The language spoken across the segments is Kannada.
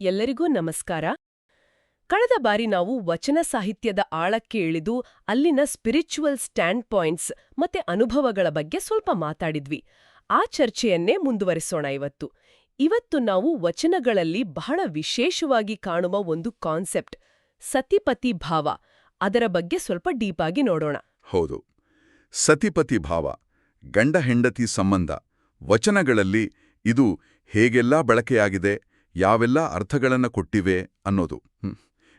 ಎಲ್ಲರಿಗೂ ನಮಸ್ಕಾರ. ಕಳೆದ ಬಾರಿ ನಾವು ವಚನ ಸಾಹಿತ್ಯದ ಆಳಕ್ಕೆ ಇಳಿದು ಅಲ್ಲಿನ ಸ್ಪಿರಿಚುವಲ್ ಸ್ಟ್ಯಾಂಡ್ ಪಾಯಿಂಟ್ಸ್ ಮತ್ತೆ ಅನುಭವಗಳ ಬಗ್ಗೆ ಸ್ವಲ್ಪ ಮಾತಾಡಿದ್ವಿ. ಆ ಚರ್ಚೆಯನ್ನೇ ಮುಂದುವರಿಸೋಣ ಇವತ್ತು. ಇವತ್ತು ನಾವು ವಚನಗಳಲ್ಲಿ ಬಹಳ ವಿಶೇಷವಾಗಿ ಕಾಣುವ ಒಂದು ಕಾನ್ಸೆಪ್ಟ್ ಸತಿಪತಿ ಭಾವ. ಅದರ ಬಗ್ಗೆ ಸ್ವಲ್ಪ ಡೀಪಾಗಿ ನೋಡೋಣ. ಹೌದು. ಸತಿಪತಿ ಭಾವ, ಗಂಡ ಹೆಂಡತಿ ಸಂಬಂಧ, ವಚನಗಳಲ್ಲಿ ಇದು ಹೇಗೆಲ್ಲ ಬಳಕೆಯಾಗಿದೆ ಯಾವೆಲ್ಲ ಅರ್ಥಗಳನ್ನ ಕೊಟ್ಟಿವೆ ಅನ್ನೋದು.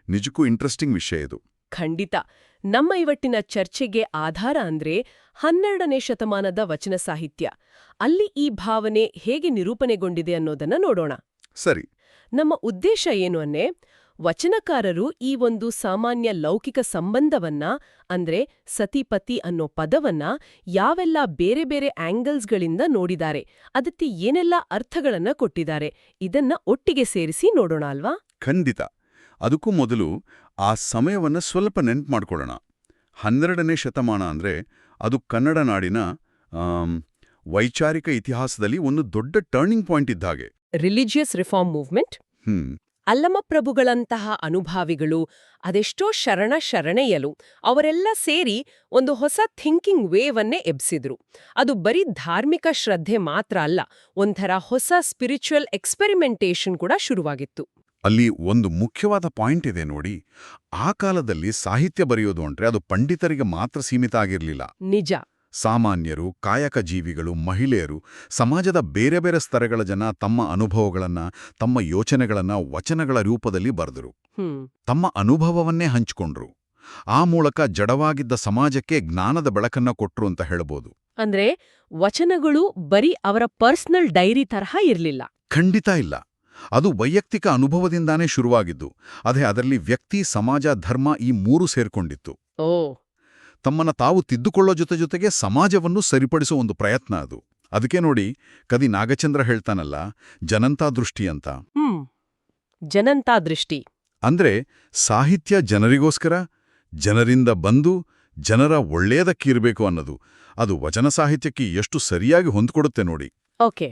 ನಿಜಕ್ಕೂ ಇಂಟ್ರೆಸ್ಟಿಂಗ್ ವಿಷಯ ಇದು. ಖಂಡಿತ. ನಮ್ಮ ಇವಟ್ಟಿನ ಚರ್ಚೆಗೆ ಆಧಾರ ಅಂದ್ರೆ ಹನ್ನೆರಡನೇ ಶತಮಾನದ ವಚನ ಸಾಹಿತ್ಯ. ಅಲ್ಲಿ ಈ ಭಾವನೆ ಹೇಗೆ ನಿರೂಪಣೆಗೊಂಡಿದೆ ಅನ್ನೋದನ್ನ ನೋಡೋಣ. ಸರಿ. ನಮ್ಮ ಉದ್ದೇಶ ಏನು ಅನ್ನೆ ವಚನಕಾರರು ಈ ಒಂದು ಸಾಮಾನ್ಯ ಲೌಕಿಕ ಸಂಬಂಧವನ್ನ ಅಂದ್ರೆ ಸತಿಪತಿ ಅನ್ನೋ ಪದವನ್ನ ಯಾವೆಲ್ಲ ಬೇರೆ ಬೇರೆ ಆಂಗಲ್ಸ್ಗಳಿಂದ ನೋಡಿದ್ದಾರೆ ಅದಕ್ಕೆ ಏನೆಲ್ಲ ಅರ್ಥಗಳನ್ನ ಕೊಟ್ಟಿದ್ದಾರೆ ಇದನ್ನ ಒಟ್ಟಿಗೆ ಸೇರಿಸಿ ನೋಡೋಣ ಅಲ್ವಾ? ಖಂಡಿತ. ಅದಕ್ಕೂ ಮೊದಲು ಆ ಸಮಯವನ್ನ ಸ್ವಲ್ಪ ನೆನ್ಪು ಮಾಡ್ಕೊಳ್ಳೋಣ. ಹನ್ನೆರಡನೇ ಶತಮಾನ ಅಂದ್ರೆ ಅದು ಕನ್ನಡ ನಾಡಿನ ವೈಚಾರಿಕ ಇತಿಹಾಸದಲ್ಲಿ ಒಂದು ದೊಡ್ಡ ಟರ್ನಿಂಗ್ ಪಾಯಿಂಟ್ ಇದ್ದ ಹಾಗೆ. Religious reform movement hmm. ಅಲ್ಲಮಪ್ರಭುಗಳಂತಹ ಅನುಭಾವಿಗಳು ಅದೆಷ್ಟೋ ಶರಣ ಶರಣೆಯಲು ಅವರೆಲ್ಲ ಸೇರಿ ಒಂದು ಹೊಸ ಥಿಂಕಿಂಗ್ ವೇವನ್ನೇ ಎಬ್ಸಿದ್ರು. ಅದು ಬರೀ ಧಾರ್ಮಿಕ ಶ್ರದ್ಧೆ ಮಾತ್ರ ಅಲ್ಲ ಒಂಥರ ಹೊಸ ಸ್ಪಿರಿಚುವಲ್ ಎಕ್ಸ್ಪೆರಿಮೆಂಟೇಷನ್ ಕೂಡ ಶುರುವಾಗಿತ್ತು. ಅಲ್ಲಿ ಒಂದು ಮುಖ್ಯವಾದ ಪಾಯಿಂಟ್ ಇದೆ ನೋಡಿ ಆ ಕಾಲದಲ್ಲಿ ಸಾಹಿತ್ಯ ಬರೆಯೋದು ಅಂದ್ರೆ ಅದು ಪಂಡಿತರಿಗೆ ಮಾತ್ರ ಸೀಮಿತ ಆಗಿರಲಿಲ್ಲ. ನಿಜ. ಸಾಮಾನ್ಯರು ಕಾಯಕ ಜೀವಿಗಳು ಮಹಿಳೆಯರು ಸಮಾಜದ ಬೇರೆ ಬೇರೆ ಸ್ತರಗಳ ಜನ ತಮ್ಮ ಅನುಭವಗಳನ್ನ ತಮ್ಮ ಯೋಚನೆಗಳನ್ನ ವಚನಗಳ ರೂಪದಲ್ಲಿ ಬರೆದರು. ತಮ್ಮ ಅನುಭವವನ್ನೇ ಹಂಚಿಕೊಂಡ್ರು. ಆ ಮೂಲಕ ಜಡವಾಗಿದ್ದ ಸಮಾಜಕ್ಕೆ ಜ್ಞಾನದ ಬೆಳಕನ್ನ ಕೊಟ್ರು ಅಂತ ಹೇಳ್ಬೋದು. ಅಂದ್ರೆ ವಚನಗಳು ಬರೀ ಅವರ ಪರ್ಸನಲ್ ಡೈರಿ ತರಹ ಇರಲಿಲ್ಲ. ಖಂಡಿತ ಇಲ್ಲ. ಅದು ವೈಯಕ್ತಿಕ ಅನುಭವದಿಂದಾನೇ ಶುರುವಾಗಿದ್ದು. ಅದೇ ಅದರಲ್ಲಿ ವ್ಯಕ್ತಿ ಸಮಾಜ ಧರ್ಮ ಈ ಮೂರು ಸೇರ್ಕೊಂಡಿತ್ತು. ಓ. ತಮ್ಮನ್ನ ತಾವು ತಿದ್ದುಕೊಳ್ಳೋ ಜೊತೆ ಜೊತೆಗೆ ಸಮಾಜವನ್ನು ಸರಿಪಡಿಸೋ ಒಂದು ಪ್ರಯತ್ನ ಅದು. ಅದಕ್ಕೆ ನೋಡಿ ಕದಿ ನಾಗಚಂದ್ರ ಹೇಳ್ತಾನಲ್ಲ ಜನಂತಾ ದೃಷ್ಟಿ ಅಂತ. ಹ್ಮ್. ಜನಂತಾ ದೃಷ್ಟಿ. ಅಂದ್ರೆ ಸಾಹಿತ್ಯ ಜನರಿಗೋಸ್ಕರ ಜನರಿಂದ ಬಂದು ಜನರ ಒಳ್ಳೆಯದಕ್ಕಿರಬೇಕು ಅನ್ನೋದು. ಅದು ವಚನ ಸಾಹಿತ್ಯಕ್ಕೆ ಎಷ್ಟು ಸರಿಯಾಗಿ ಹೊಂದ್ಕೊಡುತ್ತೆ ನೋಡಿ. ಓಕೆ.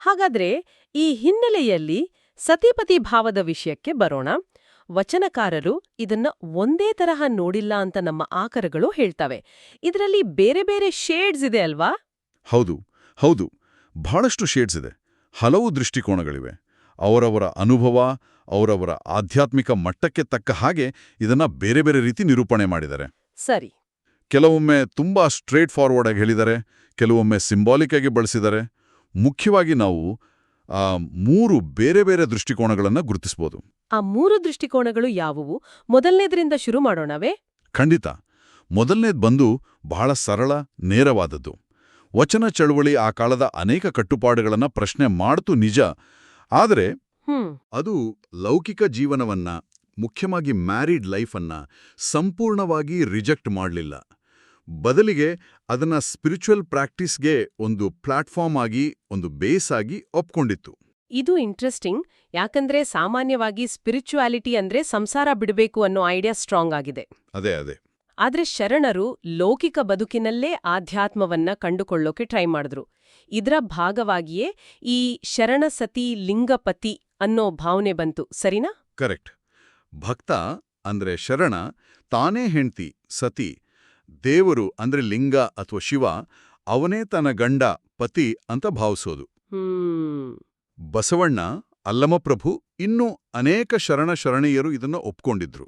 ಹಾಗಾದ್ರೆ ಈ ಹಿನ್ನೆಲೆಯಲ್ಲಿ ಸತಿಪತಿ ಭಾವದ ವಿಷಯಕ್ಕೆ ಬರೋಣ. ವಚನಕಾರರು ಇದನ್ನ ಒಂದೇ ತರಹ ನೋಡಿಲ್ಲ ಅಂತ ನಮ್ಮ ಆಕರಗಳು ಹೇಳ್ತವೆ. ಇದರಲ್ಲಿ ಬೇರೆ ಬೇರೆ ಶೇಡ್ಸ್ ಇದೆ ಅಲ್ವಾ? ಹೌದು ಹೌದು. ಬಹಳಷ್ಟು ಶೇಡ್ಸ್ ಇದೆ. ಹಲವು ದೃಷ್ಟಿಕೋನಗಳಿವೆ. ಅವರವರ ಅನುಭವ ಅವರವರ ಆಧ್ಯಾತ್ಮಿಕ ಮಟ್ಟಕ್ಕೆ ತಕ್ಕ ಹಾಗೆ ಇದನ್ನ ಬೇರೆ ಬೇರೆ ರೀತಿ ನಿರೂಪಣೆ ಮಾಡಿದ್ದಾರೆ. ಸರಿ. ಕೆಲವೊಮ್ಮೆ ತುಂಬಾ ಸ್ಟ್ರೇಟ್ ಫಾರ್ವರ್ಡ್ ಆಗಿ ಹೇಳಿದ್ದಾರೆ ಕೆಲವೊಮ್ಮೆ ಸಿಂಬಾಲಿಕ್ ಆಗಿ ಬಳಸಿದ್ದಾರೆ. ಮುಖ್ಯವಾಗಿ ನಾವು ಆ, ಮೂರು ಬೇರೆ ಬೇರೆ ದೃಷ್ಟಿಕೋನಗಳನ್ನು ಗುರುತಿಸ್ಬೋದು. ಆ ಮೂರು ದೃಷ್ಟಿಕೋನಗಳು ಯಾವುವು? ಮೊದಲನೇದ್ರಿಂದ ಶುರು ಮಾಡೋಣವೇ? ಖಂಡಿತ. ಮೊದಲನೇದ್ ಬಂದು ಬಹಳ ಸರಳ ನೇರವಾದದ್ದು. ವಚನ ಚಳುವಳಿ ಆ ಕಾಲದ ಅನೇಕ ಕಟ್ಟುಪಾಡುಗಳನ್ನ ಪ್ರಶ್ನೆ ಮಾಡ್ತು ನಿಜ. ಆದರೆ ಅದು ಲೌಕಿಕ ಜೀವನವನ್ನ ಮುಖ್ಯವಾಗಿ ಮ್ಯಾರಿಡ್ ಲೈಫನ್ನ ಸಂಪೂರ್ಣವಾಗಿ ರಿಜೆಕ್ಟ್ ಮಾಡಲಿಲ್ಲ. ಬದಲಿಗೆ ಅದನ್ನ ಸ್ಪಿರಿಚುವಲ್ ಪ್ರಾಕ್ಟೀಸ್ಗೆ ಒಂದು ಪ್ಲಾಟ್ಫಾರ್ಮ್ ಆಗಿ ಒಂದು ಬೇಸ್ ಆಗಿ ಒಪ್ಕೊಂಡಿತ್ತು. ಇದು ಇಂಟ್ರೆಸ್ಟಿಂಗ್ ಯಾಕಂದ್ರೆ ಸಾಮಾನ್ಯವಾಗಿ ಸ್ಪಿರಿಚುಯಾಲಿಟಿ ಅಂದ್ರೆ ಸಂಸಾರ ಬಿಡಬೇಕು ಅನ್ನೋ ಐಡಿಯಾ ಸ್ಟ್ರಾಂಗ್ ಆಗಿದೆ. ಅದೇ ಅದೇ. ಆದ್ರೆ ಶರಣರು ಲೌಕಿಕ ಬದುಕಿನಲ್ಲೇ ಆಧ್ಯಾತ್ಮವನ್ನ ಕಂಡುಕೊಳ್ಳೋಕೆ ಟ್ರೈ ಮಾಡಿದ್ರು. ಇದರ ಭಾಗವಾಗಿಯೇ ಈ ಶರಣ ಸತಿ ಲಿಂಗಪತಿ ಅನ್ನೋ ಭಾವನೆ ಬಂತು ಸರಿನಾ? ಕರೆಕ್ಟ್ ಭಕ್ತ ಅಂದ್ರೆ ಶರಣ ತಾನೇ ಹೆಂಡ್ತಿ ಸತಿ ದೇವರು ಅಂದ್ರೆ ಲಿಂಗ ಅಥವಾ ಶಿವ ಅವನೇ ತನ್ನ ಗಂಡ ಪತಿ ಅಂತ ಭಾವಿಸೋದು. ಹ್ಮ್. ಬಸವಣ್ಣ ಅಲ್ಲಮಪ್ರಭು ಇನ್ನೂ ಅನೇಕ ಶರಣ ಶರಣೀಯರು ಇದನ್ನು ಒಪ್ಕೊಂಡಿದ್ರು.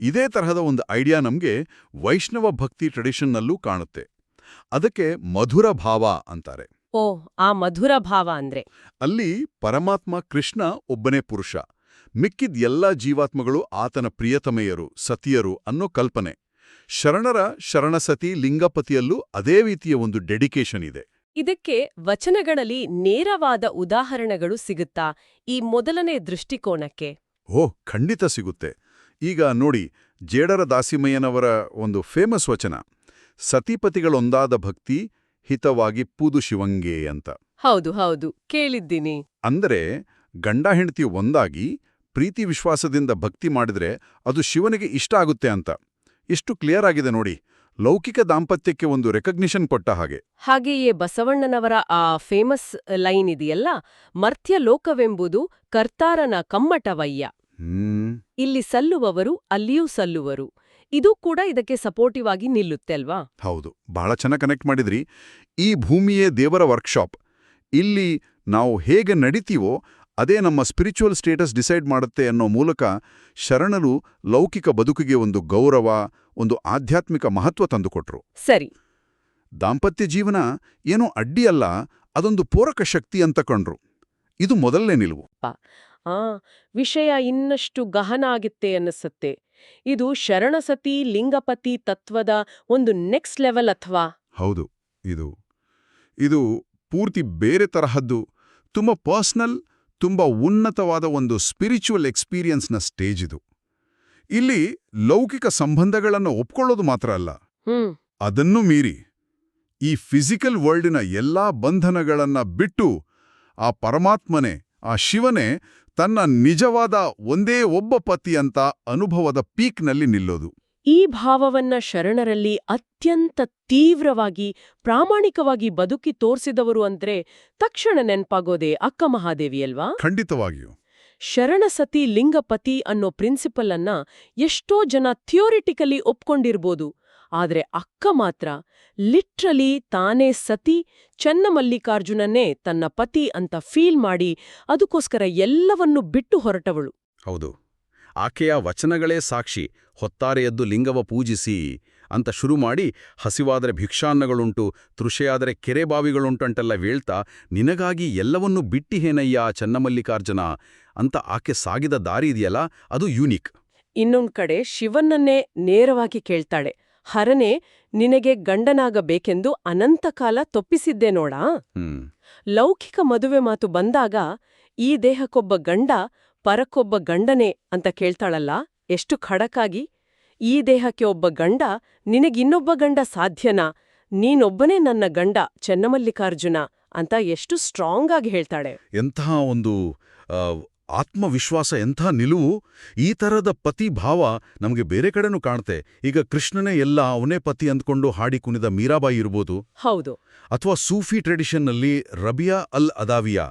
ಇದೇ ತರಹದ ಒಂದು ಐಡಿಯಾ ನಮಗೆ ವೈಷ್ಣವ ಭಕ್ತಿ ಟ್ರೆಡಿಷನ್ನಲ್ಲೂ ಕಾಣುತ್ತೆ. ಅದಕ್ಕೆ ಮಧುರ ಭಾವ ಅಂತಾರೆ. ಓ ಆ ಮಧುರ ಭಾವ ಅಂದ್ರೆ? ಅಲ್ಲಿ ಪರಮಾತ್ಮ ಕೃಷ್ಣ ಒಬ್ಬನೇ ಪುರುಷ. ಮಿಕ್ಕಿದ ಎಲ್ಲಾ ಜೀವಾತ್ಮಗಳು ಆತನ ಪ್ರಿಯತಮೆಯರು ಸತಿಯರು ಅನ್ನೋ ಕಲ್ಪನೆ. ಶರಣರ ಶರಣಸತಿ ಲಿಂಗಪತಿಯಲ್ಲೂ ಅದೇ ರೀತಿಯ ಒಂದು ಡೆಡಿಕೇಶನ್ ಇದೆ. ಇದಕ್ಕೆ ವಚನಗಳಲ್ಲಿ ನೇರವಾದ ಉದಾಹರಣೆಗಳು ಸಿಗುತ್ತಾ ಈ ಮೊದಲನೇ ದೃಷ್ಟಿಕೋನಕ್ಕೆ? ಓ ಖಂಡಿತ ಸಿಗುತ್ತೆ. ಈಗ ನೋಡಿ ಜೇಡರ ದಾಸಿಮಯ್ಯನವರ ಒಂದು ಫೇಮಸ್ ವಚನ ಸತಿಪತಿಗಳೊಂದಾದ ಭಕ್ತಿ ಹಿತವಾಗಿ ಪೂದು ಶಿವಂಗೆ ಅಂತ. ಹೌದು ಹೌದು ಕೇಳಿದ್ದೀನಿ. ಅಂದರೆ ಗಂಡ ಹೆಂಡತಿ ಒಂದಾಗಿ ಪ್ರೀತಿ ವಿಶ್ವಾಸದಿಂದ ಭಕ್ತಿ ಮಾಡಿದ್ರೆ ಅದು ಶಿವನಿಗೆ ಇಷ್ಟ ಆಗುತ್ತೆ ಅಂತ. ಇಷ್ಟು ಕ್ಲಿಯರ್ ಆಗಿದೆ ನೋಡಿ. ಲೌಕಿಕ ದಾಂಪತ್ಯಕ್ಕೆ ಒಂದು ರೆಕಗ್ನಿಷನ್ ಕೊಟ್ಟ ಹಾಗೆ. ಹಾಗೆಯೇ ಬಸವಣ್ಣನವರ ಆ ಫೇಮಸ್ ಲೈನ್ ಇದೆಯಲ್ಲ ಮರ್ತ್ಯ ಲೋಕವೆಂಬುದು ಕರ್ತಾರನ ಕಮ್ಮಟವಯ್ಯ. ಇಲ್ಲಿ ಸಲ್ಲುವವರು ಅಲ್ಲಿಯೂ ಸಲ್ಲುವರು. ಇದು ಕೂಡ ಇದಕ್ಕೆ ಸಪೋರ್ಟಿವ್ ಆಗಿ ನಿಲ್ಲುತ್ತೆ ಅಲ್ವಾ? ಹೌದು ಬಹಳ ಚೆನ್ನಾಗಿ ಕನೆಕ್ಟ್ ಮಾಡಿದ್ರಿ. ಈ ಭೂಮಿಯೇ ದೇವರ ವರ್ಕ್ಶಾಪ್ ಇಲ್ಲಿ ನಾವು ಹೇಗೆ ನಡಿತೀವೋ ಅದೇ ನಮ್ಮ ಸ್ಪಿರಿಚುವಲ್ ಸ್ಟೇಟಸ್ ಡಿಸೈಡ್ ಮಾಡುತ್ತೆ ಅನ್ನೋ ಮೂಲಕ ಶರಣರು ಲೌಕಿಕ ಬದುಕಿಗೆ ಒಂದು ಗೌರವ ಒಂದು ಆಧ್ಯಾತ್ಮಿಕ ಮಹತ್ವ ತಂದುಕೊಟ್ರು. ಸರಿ. ದಾಂಪತ್ಯ ಜೀವನ ಏನೋ ಅಡ್ಡಿಯಲ್ಲ ಅದೊಂದು ಪೂರಕ ಶಕ್ತಿ ಅಂತ ಕಂಡ್ರು. ಇದು ಮೊದಲನೇ ನಿಲುವು. ಆ ವಿಷಯ ಇನ್ನಷ್ಟು ಗಹನ ಆಗುತ್ತೆ ಅನ್ನಿಸುತ್ತೆ. ಇದು ಶರಣಸತಿ ಲಿಂಗಪತಿ ತತ್ವದ ಒಂದು ನೆಕ್ಸ್ಟ್ ಲೆವೆಲ್ ಅಥವಾ? ಹೌದು ಇದು ಇದು ಪೂರ್ತಿ ಬೇರೆ ತರಹದ್ದು ತುಂಬ ಪರ್ಸ್ನಲ್ ತುಂಬ ಉನ್ನತವಾದ ಒಂದು ಸ್ಪಿರಿಚುವಲ್ ಎಕ್ಸ್ಪೀರಿಯನ್ಸ್ನ ಸ್ಟೇಜ್ ಇದು. ಇಲ್ಲಿ ಲೌಕಿಕ ಸಂಬಂಧಗಳನ್ನು ಒಪ್ಕೊಳ್ಳೋದು ಮಾತ್ರ ಅಲ್ಲ. ಅದನ್ನು ಮೀರಿ ಈ ಫಿಸಿಕಲ್ ವರ್ಲ್ಡಿನ ಎಲ್ಲಾ ಬಂಧನಗಳನ್ನ ಬಿಟ್ಟು ಆ ಪರಮಾತ್ಮನೆ ಆ ಶಿವನೇ ತನ್ನ ನಿಜವಾದ ಒಂದೇ ಒಬ್ಬ ಪತಿ ಅಂತ ಅನುಭವದ ಪೀಕ್ನಲ್ಲಿ ನಿಲ್ಲೋದು. ಈ ಭಾವವನ್ನ ಶರಣರಲ್ಲಿ ಅತ್ಯಂತ ತೀವ್ರವಾಗಿ ಪ್ರಾಮಾಣಿಕವಾಗಿ ಬದುಕಿ ತೋರಿಸಿದವರು ಅಂದ್ರೆ ತಕ್ಷಣ ನೆನಪಾಗೋದೆ ಅಕ್ಕ ಮಹಾದೇವಿ ಅಲ್ವಾ? ಖಂಡಿತವಾಗಿಯೂ. ಶರಣಸತಿ ಲಿಂಗಪತಿ ಅನ್ನೋ ಪ್ರಿನ್ಸಿಪಲ್ ಅನ್ನ ಎಷ್ಟೋ ಜನ ಥಿಯೋರಿಟಿಕಲಿ ಒಪ್ಕೊಂಡಿರ್ಬೋದು. ಆದ್ರೆ ಅಕ್ಕ ಮಾತ್ರ ಲಿಟ್ರಲಿ ತಾನೇ ಸತಿ ಚನ್ನಮಲ್ಲಿಕಾರ್ಜುನನ್ನೇ ತನ್ನ ಪತಿ ಅಂತ ಫೀಲ್ ಮಾಡಿ ಅದಕ್ಕೋಸ್ಕರ ಎಲ್ಲವನ್ನೂ ಬಿಟ್ಟು ಹೊರಟವಳು. ಹೌದು. ಆಕೆಯ ವಚನಗಳೇ ಸಾಕ್ಷಿ. ಹೊತ್ತಾರೆಯದ್ದು ಲಿಂಗವ ಪೂಜಿಸಿ ಅಂತ ಶುರು ಮಾಡಿ ಹಸಿವಾದರೆ ಭಿಕ್ಷಾನ್ನಗಳುಂಟು ತೃಷೆಯಾದರೆ ಕೆರೆಬಾವಿಗಳುಂಟಂತೆಲ್ಲ ವೇಳ್ತಾ ನಿನಗಾಗಿ ಎಲ್ಲವನ್ನೂ ಬಿಟ್ಟಿಹೇನಯ್ಯ ಚನ್ನಮಲ್ಲಿಕಾರ್ಜುನ ಅಂತ ಆಕೆ ಸಾಗಿದ ದಾರಿ ಇದೆಯಲ್ಲ ಅದು ಯೂನಿಕ್. ಇನ್ನೊಂದು ಕಡೆ ಶಿವನನ್ನೇ ನೇರವಾಗಿ ಕೇಳ್ತಾಳೆ ಹರನೆ ನಿನಗೆ ಗಂಡನಾಗಬೇಕೆಂದು ಅನಂತಕಾಲ ತೊಪ್ಪಿಸಿದ್ದೆ ನೋಡಾ? ಹ್ಮ್. ಲೌಕಿಕ ಮದುವೆ ಮಾತು ಬಂದಾಗ ಈ ದೇಹಕ್ಕೊಬ್ಬ ಗಂಡ ಪರಕ್ಕೊಬ್ಬ ಗಂಡನೆ ಅಂತ ಕೇಳ್ತಾಳಲ್ಲ? ಎಷ್ಟು ಖಡಕಾಗಿ ಈ ದೇಹಕ್ಕೆ ಒಬ್ಬ ಗಂಡ ನಿನಗಿನ್ನೊಬ್ಬ ಗಂಡ ಸಾಧ್ಯನಾ? ನೀನೊಬ್ಬನೇ ನನ್ನ ಗಂಡ ಚೆನ್ನಮಲ್ಲಿಕಾರ್ಜುನ ಅಂತ ಎಷ್ಟು ಸ್ಟ್ರಾಂಗ್ ಆಗಿ ಹೇಳ್ತಾಳೆ. ಎಂತಹ ಒಂದು ಆತ್ಮವಿಶ್ವಾಸ ಎಂಥ ನಿಲುವು ಈ ಥರದ ಪತಿ ಭಾವ ನಮಗೆ ಬೇರೆ ಕಡೆನೂ ಕಾಣುತ್ತೆ ಈಗ ಕೃಷ್ಣನೇ ಎಲ್ಲ ಅವನೇ ಪತಿ ಅಂದ್ಕೊಂಡು ಹಾಡಿ ಕುಣಿದ ಮೀರಾಬಾಯಿ ಇರ್ಬೋದು. ಹೌದು. ಅಥವಾ ಸೂಫಿ ಟ್ರೆಡಿಷನ್ನಲ್ಲಿ ರಬಿಯಾ ಅಲ್ ಅದಾವಿಯಾ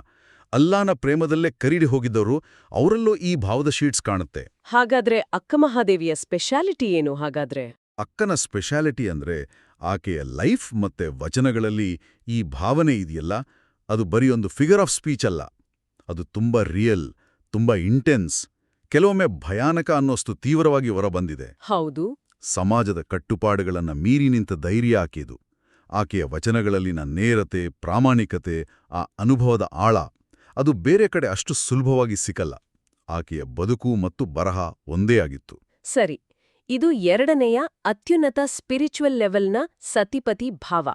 ಅಲ್ಲಾನ ಪ್ರೇಮದಲ್ಲೇ ಕರೀಡಿ ಹೋಗಿದ್ದವರು ಅವರಲ್ಲೂ ಈ ಭಾವದ ಶೀಟ್ಸ್ ಕಾಣುತ್ತೆ. ಹಾಗಾದ್ರೆ ಅಕ್ಕಮಹಾದೇವಿಯ ಸ್ಪೆಷಾಲಿಟಿ ಏನು ಹಾಗಾದ್ರೆ? ಅಕ್ಕನ ಸ್ಪೆಷಾಲಿಟಿ ಅಂದ್ರೆ ಆಕೆಯ ಲೈಫ್ ಮತ್ತೆ ವಚನಗಳಲ್ಲಿ ಈ ಭಾವನೆ ಇದೆಯಲ್ಲ ಅದು ಬರೀ ಒಂದು ಫಿಗರ್ ಆಫ್ ಸ್ಪೀಚ್ ಅಲ್ಲ. ಅದು ತುಂಬಾ ರಿಯಲ್ ತುಂಬಾ ಇಂಟೆನ್ಸ್ ಕೆಲವೊಮ್ಮೆ ಭಯಾನಕ ಅನ್ನೋಷ್ಟು ತೀವ್ರವಾಗಿ ಹೊರಬಂದಿದೆ. ಹೌದು. ಸಮಾಜದ ಕಟ್ಟುಪಾಡುಗಳನ್ನ ಮೀರಿ ನಿಂತ ಧೈರ್ಯ ಆಕೆಯದು ಆಕೆಯ ವಚನಗಳಲ್ಲಿನ ನೇರತೆ ಪ್ರಾಮಾಣಿಕತೆ ಆ ಅನುಭವದ ಆಳ. ಅದು ಬೇರೆ ಕಡೆ ಅಷ್ಟು ಸುಲಭವಾಗಿ ಸಿಕ್ಕಲ್ಲ ಆಕೆಯ ಬದುಕು ಮತ್ತು ಬರಹ ಒಂದೇ ಆಗಿತ್ತು. ಸರಿ ಇದು ಎರಡನೆಯ ಅತ್ಯುನ್ನತ ಸ್ಪಿರಿಚುವಲ್ ಲೆವೆಲ್ನ ಸತಿಪತಿ ಭಾವ.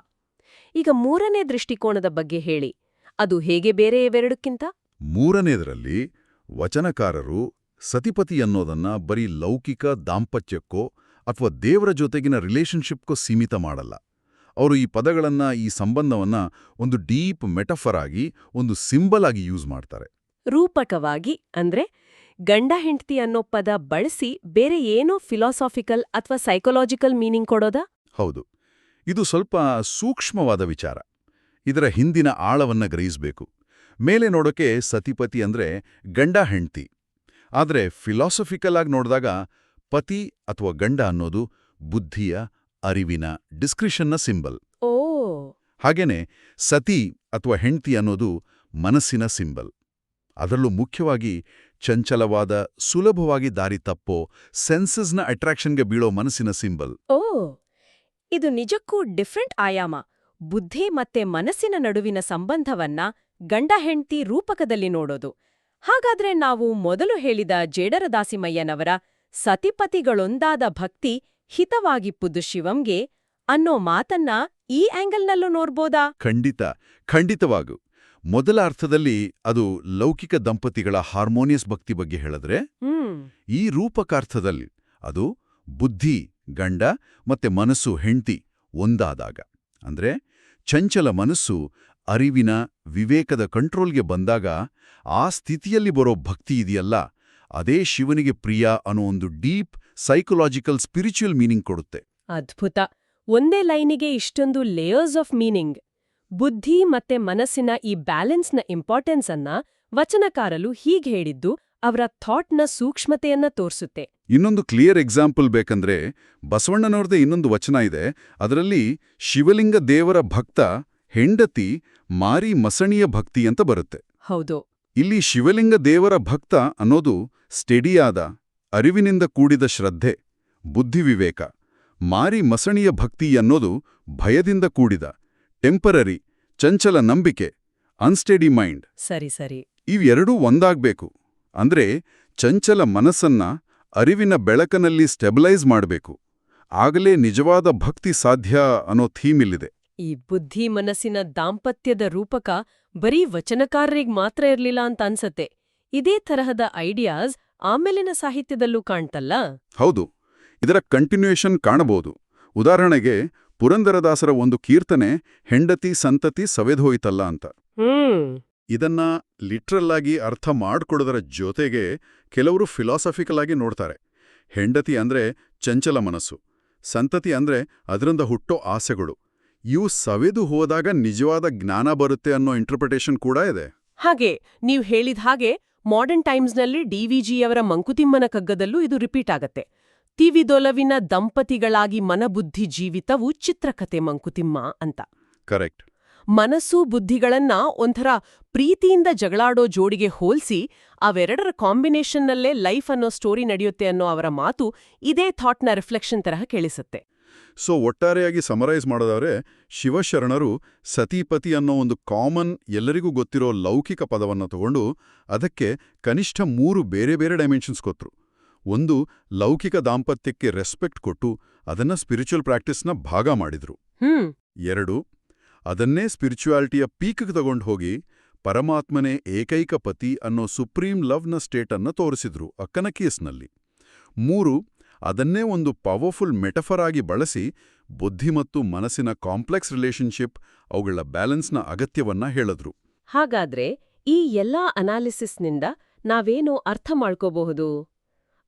ಈಗ ಮೂರನೇ ದೃಷ್ಟಿಕೋನದ ಬಗ್ಗೆ ಹೇಳಿ ಅದು ಹೇಗೆ ಬೇರೆ ಇವೆರಡಕ್ಕಿಂತ? ಮೂರನೇದರಲ್ಲಿ ವಚನಕಾರರು ಸತಿಪತಿ ಅನ್ನೋದನ್ನ ಬರೀ ಲೌಕಿಕ ದಾಂಪತ್ಯಕ್ಕೋ ಅಥವಾ ದೇವರ ಜೊತೆಗಿನ ರಿಲೇಶನ್ಶಿಪ್ಕೋ ಸೀಮಿತ ಮಾಡಲ್ಲ. ಅವರು ಈ ಪದಗಳನ್ನ ಈ ಸಂಬಂಧವನ್ನ ಒಂದು ಡೀಪ್ ಮೆಟಫರ್ ಆಗಿ ಒಂದು ಸಿಂಬಲ್ ಆಗಿ ಯೂಸ್ ಮಾಡ್ತಾರೆ. ರೂಪಕವಾಗಿ ಅಂದ್ರೆ ಗಂಡ ಹೆಂಡತಿ ಅನ್ನೋ ಪದ ಬಳಸಿ ಬೇರೆ ಏನೋ ಫಿಲಾಸಾಫಿಕಲ್ ಅಥವಾ ಸೈಕೊಲಾಜಿಕಲ್ ಮೀನಿಂಗ್ ಕೊಡೋದಾ? ಹೌದು. ಇದು ಸ್ವಲ್ಪ ಸೂಕ್ಷ್ಮವಾದ ವಿಚಾರ. ಇದರ ಹಿಂದಿನ ಆಳವನ್ನ ಗ್ರಹಿಸಬೇಕು. ಮೇಲೆ ನೋಡೋಕೆ ಸತಿಪತಿ ಅಂದ್ರೆ ಗಂಡ ಹೆಂಡ್ತಿ. ಆದರೆ ಫಿಲಾಸಫಿಕಲ್ ಆಗಿ ನೋಡಿದಾಗ ಪತಿ ಅಥವಾ ಗಂಡ ಅನ್ನೋದು ಬುದ್ಧಿಯ ಅರಿವಿನ ಡಿಸ್ಕ್ರಿಷನ್ನ ಸಿಂಬಲ್ ಓ. ಹಾಗೇನೆ ಸತಿ ಅಥವಾ ಹೆಂಡ್ತಿ ಅನ್ನೋದು ಮನಸ್ಸಿನ ಸಿಂಬಲ್ ಅದರಲ್ಲೂ ಮುಖ್ಯವಾಗಿ ಚಂಚಲವಾದ ಸುಲಭವಾಗಿ ದಾರಿ ತಪ್ಪೋ ಸೆನ್ಸಸ್ನ ಅಟ್ರಾಕ್ಷನ್ಗೆ ಬೀಳೋ ಮನಸ್ಸಿನ ಸಿಂಬಲ್ ಓ. ಇದು ನಿಜಕ್ಕೂ ಡಿಫ್ರೆಂಟ್ ಆಯಾಮ. ಬುದ್ಧಿ ಮತ್ತೆ ಮನಸ್ಸಿನ ನಡುವಿನ ಸಂಬಂಧವನ್ನ ಗಂಡ ಹೆಂಡ್ತಿ ರೂಪಕದಲ್ಲಿ ನೋಡೋದು. ಹಾಗಾದ್ರೆ ನಾವು ಮೊದಲು ಹೇಳಿದ ಜೇಡರದಾಸಿಮಯ್ಯನವರ ಸತಿಪತಿಗಳೊಂದಾದ ಭಕ್ತಿ ಹಿತವಾಗಿಪ್ಪುದು ಶಿವಂಗೆ ಅನ್ನೋ ಮಾತನ್ನ ಈ ಆಂಗಲ್ನಲ್ಲೂ ನೋಡ್ಬೋದಾ? ಖಂಡಿತ ಖಂಡಿತವಾಗೂ. ಮೊದಲ ಅರ್ಥದಲ್ಲಿ ಅದು ಲೌಕಿಕ ದಂಪತಿಗಳ ಹಾರ್ಮೋನಿಯಸ್ ಭಕ್ತಿ ಬಗ್ಗೆ ಹೇಳಿದ್ರೆ ಈ ರೂಪಕಾರ್ಥದಲ್ಲಿ ಅದು ಬುದ್ಧಿ ಗಂಡ ಮತ್ತೆ ಮನಸ್ಸು ಹೆಂಡ್ತಿ ಒಂದಾದಾಗ. ಅಂದ್ರೆ ಚಂಚಲ ಮನಸ್ಸು ಅರಿವಿನ ವಿವೇಕದ ಕಂಟ್ರೋಲ್ಗೆ ಬಂದಾಗ ಆ ಸ್ಥಿತಿಯಲ್ಲಿ ಬರೋ ಭಕ್ತಿ ಇದೆಯಲ್ಲ ಅದೇ ಶಿವನಿಗೆ ಪ್ರಿಯ ಅನ್ನೋ ಒಂದು ಡೀಪ್ ಸೈಕೊಲಾಜಿಕಲ್ ಸ್ಪಿರಿಚುವಲ್ ಮೀನಿಂಗ್ ಕೊಡುತ್ತೆ. ಅದ್ಭುತ. ಒಂದೇ ಲೈನಿಗೆ ಇಷ್ಟೊಂದು ಲೇಯರ್ಸ್ ಆಫ್ ಮೀನಿಂಗ್. ಬುದ್ಧಿ ಮತ್ತೆ ಮನಸ್ಸಿನ ಈ ಬ್ಯಾಲೆನ್ಸ್ನ ಇಂಪಾರ್ಟೆನ್ಸ್ ಅನ್ನ ವಚನಕಾರಲು ಹೀಗೆ ಹೇಳಿದ್ದು ಅವರ ಥಾಟ್ನ ಸೂಕ್ಷ್ಮತೆಯನ್ನ ತೋರಿಸುತ್ತೆ. ಇನ್ನೊಂದು ಕ್ಲಿಯರ್ ಎಕ್ಸಾಂಪಲ್ ಬೇಕಂದ್ರೆ ಬಸವಣ್ಣನವ್ರದೇ ಇನ್ನೊಂದು ವಚನ ಇದೆ. ಅದರಲ್ಲಿ ಶಿವಲಿಂಗ ದೇವರ ಭಕ್ತ ಹೆಂಡತಿ ಮಾರಿ ಮಸಣಿಯ ಭಕ್ತಿ ಅಂತ ಬರುತ್ತೆ. ಹೌದು. ಇಲ್ಲಿ ಶಿವಲಿಂಗ ದೇವರ ಭಕ್ತ ಅನ್ನೋದು ಸ್ಟೆಡಿಯಾದ ಅರಿವಿನಿಂದ ಕೂಡಿದ ಶ್ರದ್ಧೆ ಬುದ್ಧಿವಿವೇಕ ಮಾರಿ ಮಸಣಿಯ ಭಕ್ತಿ ಅನ್ನೋದು ಭಯದಿಂದ ಕೂಡಿದ ಟೆಂಪರರಿ ಚಂಚಲ ನಂಬಿಕೆ ಅನ್ಸ್ಟೆಡಿ ಮೈಂಡ್ ಸರಿ ಸರಿ. ಇವೆರಡೂ ಒಂದಾಗ್ಬೇಕು. ಅಂದ್ರೆ ಚಂಚಲ ಮನಸ್ಸನ್ನ ಅರಿವಿನ ಬೆಳಕನಲ್ಲಿ ಸ್ಟೆಬಿಲೈಸ್ ಮಾಡಬೇಕು. ಆಗಲೇ ನಿಜವಾದ ಭಕ್ತಿ ಸಾಧ್ಯ ಅನ್ನೋ ಥೀಮ್ ಇಲ್ಲಿದೆ. ಈ ಬುದ್ಧಿ ಮನಸ್ಸಿನ ದಾಂಪತ್ಯದ ರೂಪಕ ಬರೀ ವಚನಕಾರರಿಗೆ ಮಾತ್ರ ಇರಲಿಲ್ಲ ಅಂತ ಅನ್ಸತ್ತೆ. ಇದೇ ತರಹದ ಐಡಿಯಾಸ್ ಆಮೇಲಿನ ಸಾಹಿತ್ಯದಲ್ಲೂ ಕಾಣ್ತಲ್ಲ? ಹೌದು. ಇದರ ಕಂಟಿನ್ಯೂಯೇಷನ್ ಕಾಣಬಹುದು. ಉದಾಹರಣೆಗೆ ಪುರಂದರದಾಸರ ಒಂದು ಕೀರ್ತನೆ ಹೆಂಡತಿ ಸಂತತಿ ಸವೆದೋಯ್ತಲ್ಲ ಅಂತ. ಇದನ್ನ ಲಿಟ್ರಲ್ ಆಗಿ ಅರ್ಥ ಮಾಡ್ಕೊಡೋದರ ಜೊತೆಗೆ ಕೆಲವರು ಫಿಲಾಸಫಿಕಲ್ ಆಗಿ ನೋಡ್ತಾರೆ. ಹೆಂಡತಿ ಅಂದ್ರೆ ಚಂಚಲ ಮನಸ್ಸು. ಸಂತತಿ ಅಂದ್ರೆ ಅದರಿಂದ ಹುಟ್ಟೋ ಆಸೆಗಳು. ಇವು ಸವೆದು ಹೋದಾಗ ನಿಜವಾದ ಜ್ಞಾನ ಬರುತ್ತೆ ಅನ್ನೋ ಇಂಟರ್ಪ್ರಿಟೇಷನ್ ಕೂಡ ಇದೆ. ಹಾಗೆ ನೀವು ಹೇಳಿದ ಹಾಗೆ ಮಾಡರ್ನ್ ಟೈಮ್ಸ್ನಲ್ಲಿ ಡಿವಿಜಿಯವರ ಮಂಕುತಿಮ್ಮನ ಕಗ್ಗದಲ್ಲೂ ಇದು ರಿಪೀಟ್ ಆಗತ್ತೆ. ತಿವಿದೊಲವಿನ ದಂಪತಿಗಳಾಗಿ ಮನಬುದ್ಧಿ ಜೀವಿತವು ಚಿತ್ರಕತೆ ಮಂಕುತಿಮ್ಮ ಅಂತ. ಕರೆಕ್ಟ್ ಮನಸ್ಸು ಬುದ್ಧಿಗಳನ್ನ ಒಂಥರ ಪ್ರೀತಿಯಿಂದ ಜಗಳಾಡೋ ಜೋಡಿಗೆ ಹೋಲ್ಸಿ ಅವೆರಡರ ಕಾಂಬಿನೇಷನ್ನಲ್ಲೇ ಲೈಫ್ ಅನ್ನೋ ಸ್ಟೋರಿ ನಡೆಯುತ್ತೆ ಅನ್ನೋ ಅವರ ಮಾತು ಇದೇ ಥಾಟ್ನ ರಿಫ್ಲೆಕ್ಷನ್ ತರಹ ಕೇಳಿಸುತ್ತೆ. ಸೊ ಒಟ್ಟಾರೆಯಾಗಿ ಸಮರೈಸ್ ಮಾಡೋದಾದ್ರೆ ಶಿವಶರಣರು ಸತೀಪತಿ ಅನ್ನೋ ಒಂದು ಕಾಮನ್ ಎಲ್ಲರಿಗೂ ಗೊತ್ತಿರೋ ಲೌಕಿಕ ಪದವನ್ನು ತಗೊಂಡು ಅದಕ್ಕೆ ಕನಿಷ್ಠ ಮೂರು ಬೇರೆ ಬೇರೆ ಡೈಮೆನ್ಷನ್ಸ್ ಕೊತ್ತರು ಒಂದು ಲೌಕಿಕ ದಾಂಪತ್ಯಕ್ಕೆ ರೆಸ್ಪೆಕ್ಟ್ ಕೊಟ್ಟು ಅದನ್ನ ಸ್ಪಿರಿಚುವಲ್ ಪ್ರಾಕ್ಟೀಸ್ನ ಭಾಗ ಮಾಡಿದ್ರು. ಎರಡು ಅದನ್ನೇ ಸ್ಪಿರಿಚುವಾಲಿಟಿಯ ಪೀಕ್ಗೆ ತಗೊಂಡು ಹೋಗಿ ಪರಮಾತ್ಮನೇ ಏಕೈಕ ಪತಿ ಅನ್ನೋ ಸುಪ್ರೀಂ ಲವ್ನ ಸ್ಟೇಟನ್ನು ತೋರಿಸಿದ್ರು ಅಕ್ಕನ ಕೇಸ್ನಲ್ಲಿ ಮೂರು ಅದನ್ನೇ ಒಂದು ಪವರ್ಫುಲ್ ಮೆಟಫರ್ ಆಗಿ ಬಳಸಿ ಬುದ್ಧಿ ಮತ್ತು ಮನಸ್ಸಿನ ಕಾಂಪ್ಲೆಕ್ಸ್ ರಿಲೇಶನ್ಶಿಪ್ ಅವುಗಳ ಬ್ಯಾಲೆನ್ಸ್ನ ಅಗತ್ಯವನ್ನ ಹೇಳಿದ್ರು. ಹಾಗಾದ್ರೆ ಈ ಎಲ್ಲಾ ಅನಾಲಿಸಿಸ್ನಿಂದ ನಾವೇನು ಅರ್ಥ ಮಾಡ್ಕೋಬಹುದು?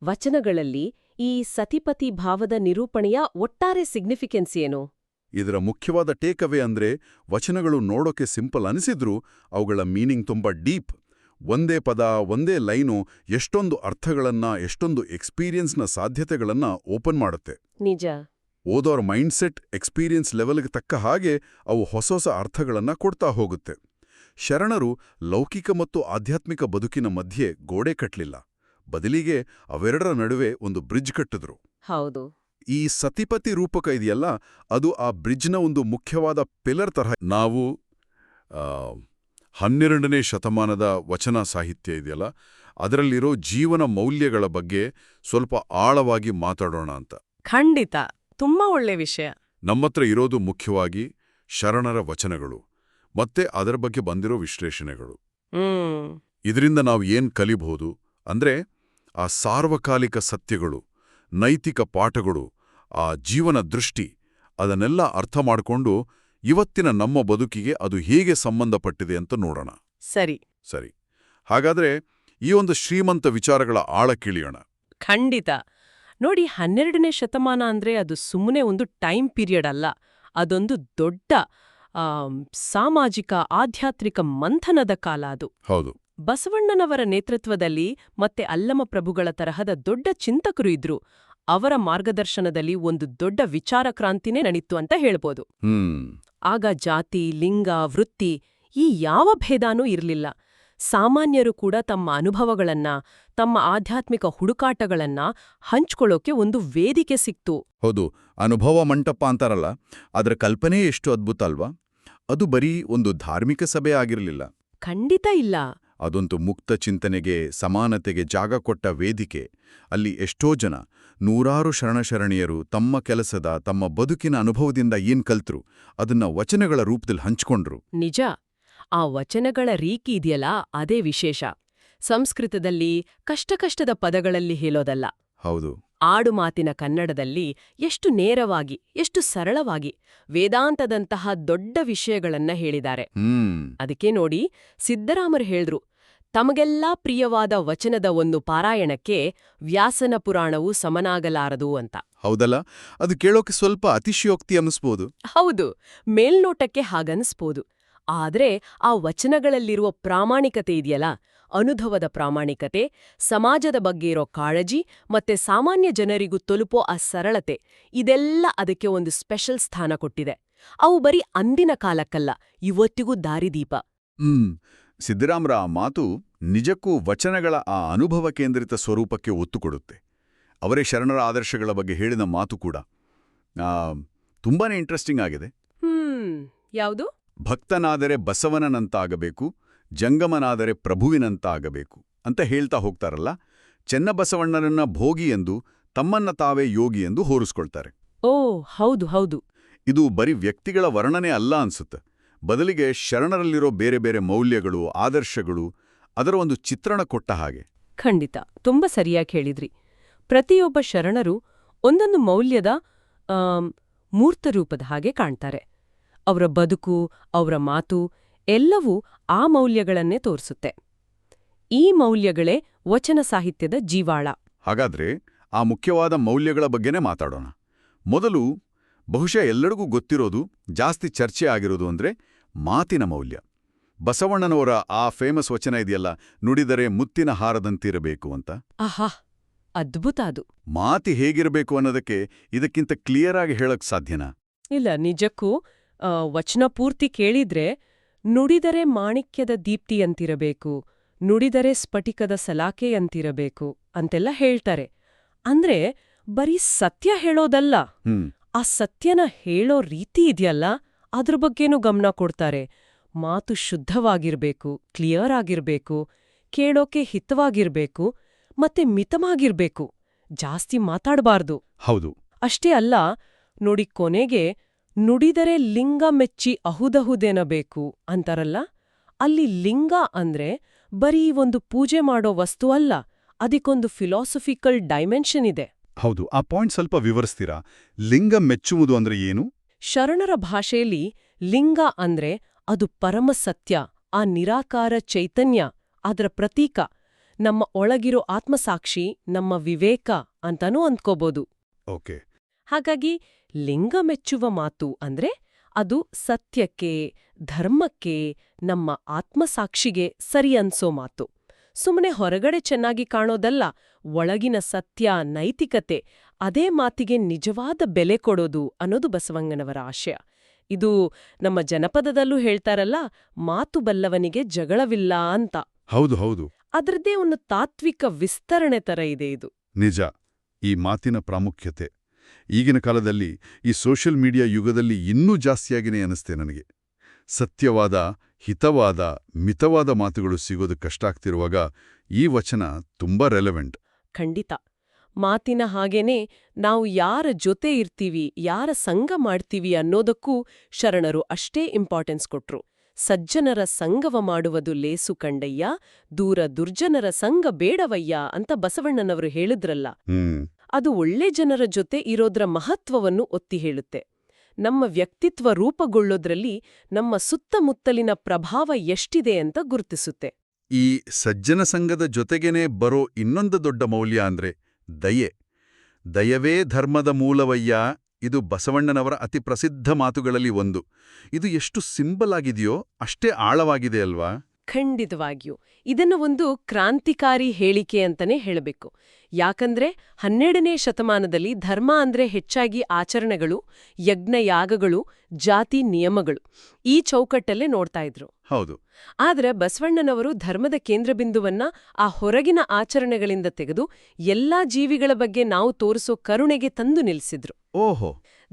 ವಚನಗಳಲ್ಲಿ ಈ ಸತಿಪತಿ ಭಾವದ ನಿರೂಪಣೆಯ ಒಟ್ಟಾರೆ ಸಿಗ್ನಿಫಿಕೆನ್ಸ್ ಏನು? ಇದರ ಮುಖ್ಯವಾದ ಟೇಕವೇ ಅಂದ್ರೆ ವಚನಗಳು ನೋಡೋಕೆ ಸಿಂಪಲ್ ಅನಿಸಿದ್ರೂ ಅವುಗಳ ಮೀನಿಂಗ್ ತುಂಬಾ ಡೀಪ್ ಒಂದೇ ಪದ ಒಂದೇ ಲೈನು ಎಷ್ಟೊಂದು ಅರ್ಥಗಳನ್ನ ಎಷ್ಟೊಂದು ಎಕ್ಸ್ಪೀರಿಯನ್ಸ್ನ ಸಾಧ್ಯತೆಗಳನ್ನ ಓಪನ್ ಮಾಡುತ್ತೆ. ನಿಜ. ಓದೋರ್ ಮೈಂಡ್ಸೆಟ್ ಎಕ್ಸ್ಪೀರಿಯನ್ಸ್ ಲೆವೆಲ್ಗೆ ತಕ್ಕ ಹಾಗೆ ಅವು ಹೊಸ ಹೊಸ ಅರ್ಥಗಳನ್ನ ಕೊಡ್ತಾ ಹೋಗುತ್ತೆ. ಶರಣರು ಲೌಕಿಕ ಮತ್ತು ಆಧ್ಯಾತ್ಮಿಕ ಬದುಕಿನ ಮಧ್ಯೆ ಗೋಡೆ ಕಟ್ಟಲಿಲ್ಲ ಬದಲಿಗೆ ಅವೆರಡರ ನಡುವೆ ಒಂದು ಬ್ರಿಡ್ಜ್ ಕಟ್ಟಿದ್ರು. ಹೌದು. ಈ ಸತಿಪತಿ ರೂಪಕ ಇದೆಯಲ್ಲ ಅದು ಆ ಬ್ರಿಡ್ಜ್ನ ಒಂದು ಮುಖ್ಯವಾದ ಪಿಲ್ಲರ್ ತರಹ. ನಾವು ಹನ್ನೆರಡನೇ ಶತಮಾನದ ವಚನ ಸಾಹಿತ್ಯ ಇದೆಯಲ್ಲ? ಅದರಲ್ಲಿರೋ ಜೀವನ ಮೌಲ್ಯಗಳ ಬಗ್ಗೆ ಸ್ವಲ್ಪ ಆಳವಾಗಿ ಮಾತಾಡೋಣ ಅಂತ. ಖಂಡಿತ. ತುಂಬಾ ಒಳ್ಳೆ ವಿಷಯ. ನಮ್ಮತ್ರ ಇರೋದು ಮುಖ್ಯವಾಗಿ ಶರಣರ ವಚನಗಳು ಮತ್ತೆ ಅದರ ಬಗ್ಗೆ ಬಂದಿರೋ ವಿಶ್ಲೇಷಣೆಗಳು. ಇದರಿಂದ ನಾವು ಏನ್ ಕಲಿಬಹುದು ಅಂದ್ರೆ ಆ ಸಾರ್ವಕಾಲಿಕ ಸತ್ಯಗಳು ನೈತಿಕ ಪಾಠಗಳು ಆ ಜೀವನ ದೃಷ್ಟಿ ಅದನ್ನೆಲ್ಲ ಅರ್ಥ ಮಾಡಿಕೊಂಡು ಇವತ್ತಿನ ನಮ್ಮ ಬದುಕಿಗೆ ಅದು ಹೇಗೆ ಸಂಬಂಧಪಟ್ಟಿದೆ ಅಂತ ನೋಡೋಣ. ಸರಿ. ಸರಿ. ಹಾಗಾದ್ರೆ ಈ ಒಂದು ಶ್ರೀಮಂತ ವಿಚಾರಗಳ ಆಳ ಕಿಳಿಯೋಣ. ಖಂಡಿತ. ನೋಡಿ ಹನ್ನೆರಡನೇ ಶತಮಾನ ಅಂದ್ರೆ ಅದು ಸುಮ್ಮನೆ ಒಂದು ಟೈಮ್ ಪೀರಿಯಡ್ ಅಲ್ಲ. ಅದೊಂದು ದೊಡ್ಡ ಸಾಮಾಜಿಕ ಆಧ್ಯಾತ್ಮಿಕ ಮಂಥನದ ಕಾಲ ಅದು. ಹೌದು. ಬಸವಣ್ಣನವರ ನೇತೃತ್ವದಲ್ಲಿ ಮತ್ತೆ ಅಲ್ಲಮ ಪ್ರಭುಗಳ ತರಹದ ದೊಡ್ಡ ಚಿಂತಕರು ಇದ್ರು. ಅವರ ಮಾರ್ಗದರ್ಶನದಲ್ಲಿ ಒಂದು ದೊಡ್ಡ ವಿಚಾರ ಕ್ರಾಂತಿನೇ ನಡೀತು ಅಂತ ಹೇಳ್ಬೋದು. ಹ್ಮ್. ಆಗ ಜಾತಿ ಲಿಂಗ ವೃತ್ತಿ ಈ ಯಾವ ಭೇದಾನೂ ಇರಲಿಲ್ಲ. ಸಾಮಾನ್ಯರು ಕೂಡ ತಮ್ಮ ಅನುಭವಗಳನ್ನ ತಮ್ಮ ಆಧ್ಯಾತ್ಮಿಕ ಹುಡುಕಾಟಗಳನ್ನ ಹಂಚ್ಕೊಳ್ಳೋಕೆ ಒಂದು ವೇದಿಕೆ ಸಿಕ್ತು. ಹೌದು ಅನುಭವ ಮಂಟಪ ಅಂತಾರಲ್ಲ ಅದರ ಕಲ್ಪನೆ ಎಷ್ಟು ಅದ್ಭುತ ಅಲ್ವಾ? ಅದು ಬರೀ ಒಂದು ಧಾರ್ಮಿಕ ಸಭೆ ಆಗಿರಲಿಲ್ಲ. ಖಂಡಿತ ಇಲ್ಲ. ಅದೊಂದು ಮುಕ್ತ ಚಿಂತನೆಗೆ ಸಮಾನತೆಗೆ ಜಾಗ ಕೊಟ್ಟ ವೇದಿಕೆ. ಅಲ್ಲಿ ಎಷ್ಟೋ ಜನ ನೂರಾರು ಶರಣಶರಣೀಯರು ತಮ್ಮ ಕೆಲಸದ ತಮ್ಮ ಬದುಕಿನ ಅನುಭವದಿಂದ ಏನ್ ಕಲ್ತರು ಅದನ್ನ ವಚನಗಳ ರೂಪದಲ್ಲಿ ಹಂಚ್ಕೊಂಡ್ರು. ನಿಜ. ಆ ವಚನಗಳ ರೀಕಿ ಇದೆಯಲ್ಲ ಅದೇ ವಿಶೇಷ. ಸಂಸ್ಕೃತದಲ್ಲಿ ಕಷ್ಟಕಷ್ಟದ ಪದಗಳಲ್ಲಿ ಹೇಳೋದಲ್ಲ. ಹೌದು. ಆಡುಮಾತಿನ ಕನ್ನಡದಲ್ಲಿ ಎಷ್ಟು ನೇರವಾಗಿ ಎಷ್ಟು ಸರಳವಾಗಿ ವೇದಾಂತದಂತಹ ದೊಡ್ಡ ವಿಷಯಗಳನ್ನ ಹೇಳಿದ್ದಾರೆ. ಅದಕ್ಕೆ ನೋಡಿ ಸಿದ್ದರಾಮರು ಹೇಳಿದ್ರು ತಮಗೆಲ್ಲಾ ಪ್ರಿಯವಾದ ವಚನದ ಒಂದು ಪಾರಾಯಣಕ್ಕೆ ವ್ಯಾಸನ ಪುರಾಣವು ಸಮನಾಗಲಾರದು ಅಂತ. ಹೌದಲ್ಲ? ಅದು ಕೇಳೋಕೆ ಸ್ವಲ್ಪ ಅತಿಶಯೋಕ್ತಿ ಅನ್ನಿಸ್ಬೋದು. ಹೌದು ಮೇಲ್ನೋಟಕ್ಕೆ ಹಾಗನ್ಸ್ಬೋದು. ಆದ್ರೆ ಆ ವಚನಗಳಲ್ಲಿರುವ ಪ್ರಾಮಾಣಿಕತೆ ಇದೆಯಲ್ಲ? ಅನುಭವದ ಪ್ರಾಮಾಣಿಕತೆ ಸಮಾಜದ ಬಗ್ಗೆ ಇರೋ ಕಾಳಜಿ ಮತ್ತೆ ಸಾಮಾನ್ಯ ಜನರಿಗೂ ತಲುಪೋ ಆ ಸರಳತೆ ಇದೆಲ್ಲ ಅದಕ್ಕೆ ಒಂದು ಸ್ಪೆಷಲ್ ಸ್ಥಾನ ಕೊಟ್ಟಿದೆ. ಅವು ಬರೀ ಅಂದಿನ ಕಾಲಕ್ಕಲ್ಲ ಇವತ್ತಿಗೂ ದಾರಿದೀಪ. ಹ್ಮ್. ಸಿದ್ದರಾಮರ ಆ ಮಾತು ನಿಜಕ್ಕೂ ವಚನಗಳ ಆ ಅನುಭವ ಕೇಂದ್ರಿತ ಸ್ವರೂಪಕ್ಕೆ ಒತ್ತು ಕೊಡುತ್ತೆ. ಅವರೇ ಶರಣರ ಆದರ್ಶಗಳ ಬಗ್ಗೆ ಹೇಳಿದ ಮಾತು ಕೂಡ. ಆ, ತುಂಬಾನೇ ಇಂಟ್ರೆಸ್ಟಿಂಗ್ ಆಗಿದೆ. ಹ್ಮ್. ಯಾವುದು? ಭಕ್ತನಾದರೆ ಬಸವನನಂತಾಗಬೇಕು ಜಂಗಮನಾದರೆ ಪ್ರಭುವಿನಂತಾಗಬೇಕು ಅಂತ ಹೇಳ್ತಾ ಹೋಗ್ತಾರಲ್ಲ ಚೆನ್ನಬಸವಣ್ಣನನ್ನ ಭೋಗಿ ಎಂದು ತಮ್ಮನ್ನ ತಾವೇ ಯೋಗಿ ಎಂದು ಹೋರಿಸ್ಕೊಳ್ತಾರೆ. ಓ ಹೌದು ಹೌದು. ಇದು ಬರೀ ವ್ಯಕ್ತಿಗಳ ವರ್ಣನೆ ಅಲ್ಲ ಅನ್ಸುತ್ತೆ. ಬದಲಿಗೆ ಶರಣರಲ್ಲಿರೋ ಬೇರೆ ಬೇರೆ ಮೌಲ್ಯಗಳು ಆದರ್ಶಗಳು ಅದರ ಒಂದು ಚಿತ್ರಣ ಕೊಟ್ಟ ಹಾಗೆ. ಖಂಡಿತ ತುಂಬ ಸರಿಯಾಗಿ ಹೇಳಿದ್ರಿ. ಪ್ರತಿಯೊಬ್ಬ ಶರಣರು ಒಂದೊಂದು ಮೌಲ್ಯದ ಮೂರ್ತ ಮೂರ್ತರೂಪದ ಹಾಗೆ ಕಾಣ್ತಾರೆ. ಅವರ ಬದುಕು ಅವರ ಮಾತು ಎಲ್ಲವೂ ಆ ಮೌಲ್ಯಗಳನ್ನೇ ತೋರಿಸುತ್ತೆ. ಈ ಮೌಲ್ಯಗಳೇ ವಚನ ಸಾಹಿತ್ಯದ ಜೀವಾಳ. ಹಾಗಾದ್ರೆ ಆ ಮುಖ್ಯವಾದ ಮೌಲ್ಯಗಳ ಬಗ್ಗೆನೇ ಮಾತಾಡೋಣ. ಮೊದಲು ಬಹುಶಃ ಎಲ್ಲರಿಗೂ ಗೊತ್ತಿರೋದು ಜಾಸ್ತಿ ಚರ್ಚೆ ಆಗಿರೋದು ಅಂದ್ರೆ ಮಾತಿನ ಮೌಲ್ಯ. ಬಸವಣ್ಣನವರ ಆ ಫೇಮಸ್ ವಚನ ಇದೆಯಲ್ಲ ನುಡಿದರೆ ಮುತ್ತಿನ ಹಾರದಂತಿರಬೇಕು ಅಂತ. ಆಹಾ ಅದ್ಭುತ ಅದು. ಮಾತಿ ಹೇಗಿರಬೇಕು ಅನ್ನೋದಕ್ಕೆ ಇದಕ್ಕಿಂತ ಕ್ಲಿಯರ್ ಆಗಿ ಹೇಳಕ್ ಸಾಧ್ಯನಾ? ಇಲ್ಲ ನಿಜಕ್ಕೂ ವಚನ ಪೂರ್ತಿ ಕೇಳಿದ್ರೆ ನುಡಿದರೆ ಮಾಣಿಕ್ಯದ ದೀಪ್ತಿಯಂತಿರಬೇಕು ನುಡಿದರೆ ಸ್ಫಟಿಕದ ಸಲಾಕೆಯಂತಿರಬೇಕು ಅಂತೆಲ್ಲ ಹೇಳ್ತಾರೆ. ಅಂದ್ರೆ ಬರೀ ಸತ್ಯ ಹೇಳೋದಲ್ಲ ಆ ಸತ್ಯನ ಹೇಳೋ ರೀತಿ ಇದೆಯಲ್ಲ ಅದ್ರ ಬಗ್ಗೆನೂ ಗಮನ ಕೊಡ್ತಾರೆ. ಮಾತು ಶುದ್ಧವಾಗಿರ್ಬೇಕು ಕ್ಲಿಯರ್ ಆಗಿರ್ಬೇಕು ಕೇಳೋಕೆ ಹಿತವಾಗಿರ್ಬೇಕು ಮತ್ತೆ ಮಿತವಾಗಿರ್ಬೇಕು ಜಾಸ್ತಿ ಮಾತಾಡಬಾರ್ದು. ಹೌದು. ಅಷ್ಟೇ ಅಲ್ಲ ನೋಡಿ ಕೊನೆಗೆ ನುಡಿದರೆ ಲಿಂಗ ಮೆಚ್ಚಿ ಅಹುದಹುದೆನಬೇಕು ಅಂತಾರಲ್ಲ? ಅಲ್ಲಿ ಲಿಂಗ ಅಂದ್ರೆ ಬರೀ ಒಂದು ಪೂಜೆ ಮಾಡೋ ವಸ್ತು ಅಲ್ಲ ಅದಕ್ಕೊಂದು ಫಿಲಾಸಫಿಕಲ್ ಡೈಮೆನ್ಷನ್ ಇದೆ. ಹೌದು ಆ ಪಾಯಿಂಟ್ ಸ್ವಲ್ಪ ವಿವರಿಸ್ತೀರಾ? ಲಿಂಗ ಮೆಚ್ಚುವುದು ಅಂದ್ರೆ ಏನು? ಶರಣರ ಭಾಷೆಯಲ್ಲಿ ಲಿಂಗ ಅಂದ್ರೆ ಅದು ಪರಮ ಸತ್ಯ ಆ ನಿರಾಕಾರ ಚೈತನ್ಯ ಅದರ ಪ್ರತೀಕ ನಮ್ಮ ಒಳಗಿರೋ ಆತ್ಮಸಾಕ್ಷಿ ನಮ್ಮ ವಿವೇಕ ಅಂತಾನೂ ಅಂದ್ಕೋಬೋದು. ಓಕೆ. ಹಾಗಾಗಿ ಲಿಂಗ ಮೆಚ್ಚುವ ಮಾತು ಅಂದ್ರೆ ಅದು ಸತ್ಯಕ್ಕೆ ಧರ್ಮಕ್ಕೆ ನಮ್ಮ ಆತ್ಮಸಾಕ್ಷಿಗೆ ಸರಿ ಅನ್ಸೋ ಮಾತು. ಸುಮ್ಮನೆ ಹೊರಗಡೆ ಚೆನ್ನಾಗಿ ಕಾಣೋದಲ್ಲ ಒಳಗಿನ ಸತ್ಯ ನೈತಿಕತೆ ಅದೇ ಮಾತಿಗೆ ನಿಜವಾದ ಬೆಲೆ ಕೊಡೋದು ಅನ್ನೋದು ಬಸವಂಗನವರ ಆಶಯ. ಇದು ನಮ್ಮ ಜನಪದದಲ್ಲೂ ಹೇಳ್ತಾರಲ್ಲ ಮಾತು ಬಲ್ಲವನಿಗೆ ಜಗಳವಿಲ್ಲ ಅಂತ. ಹೌದು ಹೌದು. ಅದ್ರದ್ದೇ ಒಂದು ತಾತ್ವಿಕ ವಿಸ್ತರಣೆ ತರ ಇದೆ ಇದು. ನಿಜ ಈ ಮಾತಿನ ಪ್ರಾಮುಖ್ಯತೆ. ಈಗಿನ ಕಾಲದಲ್ಲಿ ಈ ಸೋಷಿಯಲ್ ಮೀಡಿಯಾ ಯುಗದಲ್ಲಿ ಇನ್ನೂ ಜಾಸ್ತಿಯಾಗಿನೇ ಅನಿಸ್ತೆ ನನಗೆ. ಸತ್ಯವಾದ ಹಿತವಾದ ಮಿತವಾದ ಮಾತುಗಳು ಸಿಗೋದು ಕಷ್ಟ ಆಗ್ತಿರುವಾಗ ಈ ವಚನ ತುಂಬಾ ರೆಲೆವೆಂಟ್ ಖಂಡಿತ. ಮಾತಿನ ಹಾಗೇನೆ ನಾವು ಯಾರ ಜೊತೆ ಇರ್ತೀವಿ ಯಾರ ಸಂಘ ಮಾಡ್ತೀವಿ ಅನ್ನೋದಕ್ಕೂ ಶರಣರು ಅಷ್ಟೇ ಇಂಪಾರ್ಟೆನ್ಸ್ ಕೊಟ್ರು. ಸಜ್ಜನರ ಸಂಗವ ಮಾಡುವುದು ಲೇಸು ಕಂಡಯ್ಯ ದೂರ ದುರ್ಜನರ ಸಂಗ ಬೇಡವಯ್ಯ ಅಂತ ಬಸವಣ್ಣನವರು ಹೇಳಿದ್ರಲ್ಲ. ಹ್ಮ್. ಅದು ಒಳ್ಳೆ ಜನರ ಜೊತೆ ಇರೋದ್ರ ಮಹತ್ವವನ್ನು ಒತ್ತಿ ಹೇಳುತ್ತೆ. ನಮ್ಮ ವ್ಯಕ್ತಿತ್ವ ರೂಪುಗೊಳ್ಳೋದ್ರಲ್ಲಿ ನಮ್ಮ ಸುತ್ತಮುತ್ತಲಿನ ಪ್ರಭಾವ ಎಷ್ಟಿದೆ ಅಂತ ಗುರುತಿಸುತ್ತೆ. ಈ ಸಜ್ಜನ ಸಂಘದ ಜೊತೆಗೇನೆ ಬರೋ ಇನ್ನೊಂದು ದೊಡ್ಡ ಮೌಲ್ಯ ಅಂದ್ರೆ ದಯೆ. ದಯವೇ ಧರ್ಮದ ಮೂಲವಯ್ಯ, ಇದು ಬಸವಣ್ಣನವರ ಅತಿ ಪ್ರಸಿದ್ಧ ಮಾತುಗಳಲ್ಲಿ ಒಂದು. ಇದು ಎಷ್ಟು ಸಿಂಬಲ್ ಆಗಿದೆಯೋ ಅಷ್ಟೇ ಆಳವಾಗಿದೆ ಅಲ್ವಾ? ಖಂಡಿತವಾಗಿಯೂ. ಇದನ್ನು ಒಂದು ಕ್ರಾಂತಿಕಾರಿ ಹೇಳಿಕೆ ಅಂತಾನೆ ಹೇಳಬೇಕು. ಯಾಕಂದ್ರೆ ಹನ್ನೆರಡನೇ ಶತಮಾನದಲ್ಲಿ ಧರ್ಮ ಅಂದ್ರೆ ಹೆಚ್ಚಾಗಿ ಆಚರಣೆಗಳು ಯಜ್ಞಯಾಗಗಳು ಜಾತಿ ನಿಯಮಗಳು ಈ ಚೌಕಟ್ಟಲ್ಲೇ ನೋಡ್ತಾ ಇದ್ರು. ಹೌದು. ಆದರೆ ಬಸವಣ್ಣನವರು ಧರ್ಮದ ಕೇಂದ್ರಬಿಂದುವನ್ನ ಆ ಹೊರಗಿನ ಆಚರಣೆಗಳಿಂದ ತೆಗೆದು ಎಲ್ಲಾ ಜೀವಿಗಳ ಬಗ್ಗೆ ನಾವು ತೋರಿಸೋ ಕರುಣೆಗೆ ತಂದು ನಿಲ್ಲಿಸಿದ್ರು ಓಹೋ.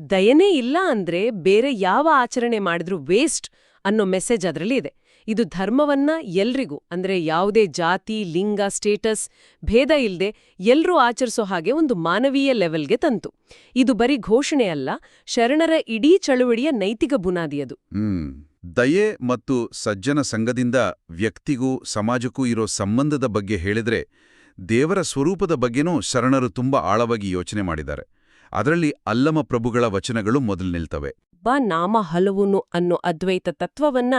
ದಯನೇ ಇಲ್ಲ ಅಂದ್ರೆ ಬೇರೆ ಯಾವ ಆಚರಣೆ ಮಾಡಿದ್ರೂ ವೇಸ್ಟ್ ಅನ್ನೋ ಮೆಸೇಜ್ ಅದರಲ್ಲಿ ಇದೆ. ಇದು ಧರ್ಮವನ್ನ ಎಲ್ರಿಗೂ ಅಂದ್ರೆ ಯಾವುದೇ ಜಾತಿ ಲಿಂಗ ಸ್ಟೇಟಸ್ ಭೇದ ಇಲ್ಲದೆ ಎಲ್ಲರೂ ಆಚರಿಸೋ ಹಾಗೆ ಒಂದು ಮಾನವೀಯ ಲೆವೆಲ್ಗೆ ತಂತು. ಇದು ಬರೀ ಘೋಷಣೆ ಅಲ್ಲ ಶರಣರ ಇಡೀ ಚಳುವಳಿಯ ನೈತಿಕ ಬುನಾದಿಯದು ದಯೆ ಮತ್ತು ಸಜ್ಜನ ಸಂಘದಿಂದ ವ್ಯಕ್ತಿಗೂ ಸಮಾಜಕ್ಕೂ ಇರೋ ಸಂಬಂಧದ ಬಗ್ಗೆ ಹೇಳಿದ್ರೆ ದೇವರ ಸ್ವರೂಪದ ಬಗ್ಗೆನೂ ಶರಣರು ತುಂಬಾ ಆಳವಾಗಿ ಯೋಚನೆ ಮಾಡಿದ್ದಾರೆ. ಅದರಲ್ಲಿ ಅಲ್ಲಮ ಪ್ರಭುಗಳ ವಚನಗಳು ಮೊದಲು ನಿಲ್ತವೆ. ಬಾ ನಾಮ ಹಲವುನು ಅನ್ನೋ ಅದ್ವೈತ ತತ್ವವನ್ನ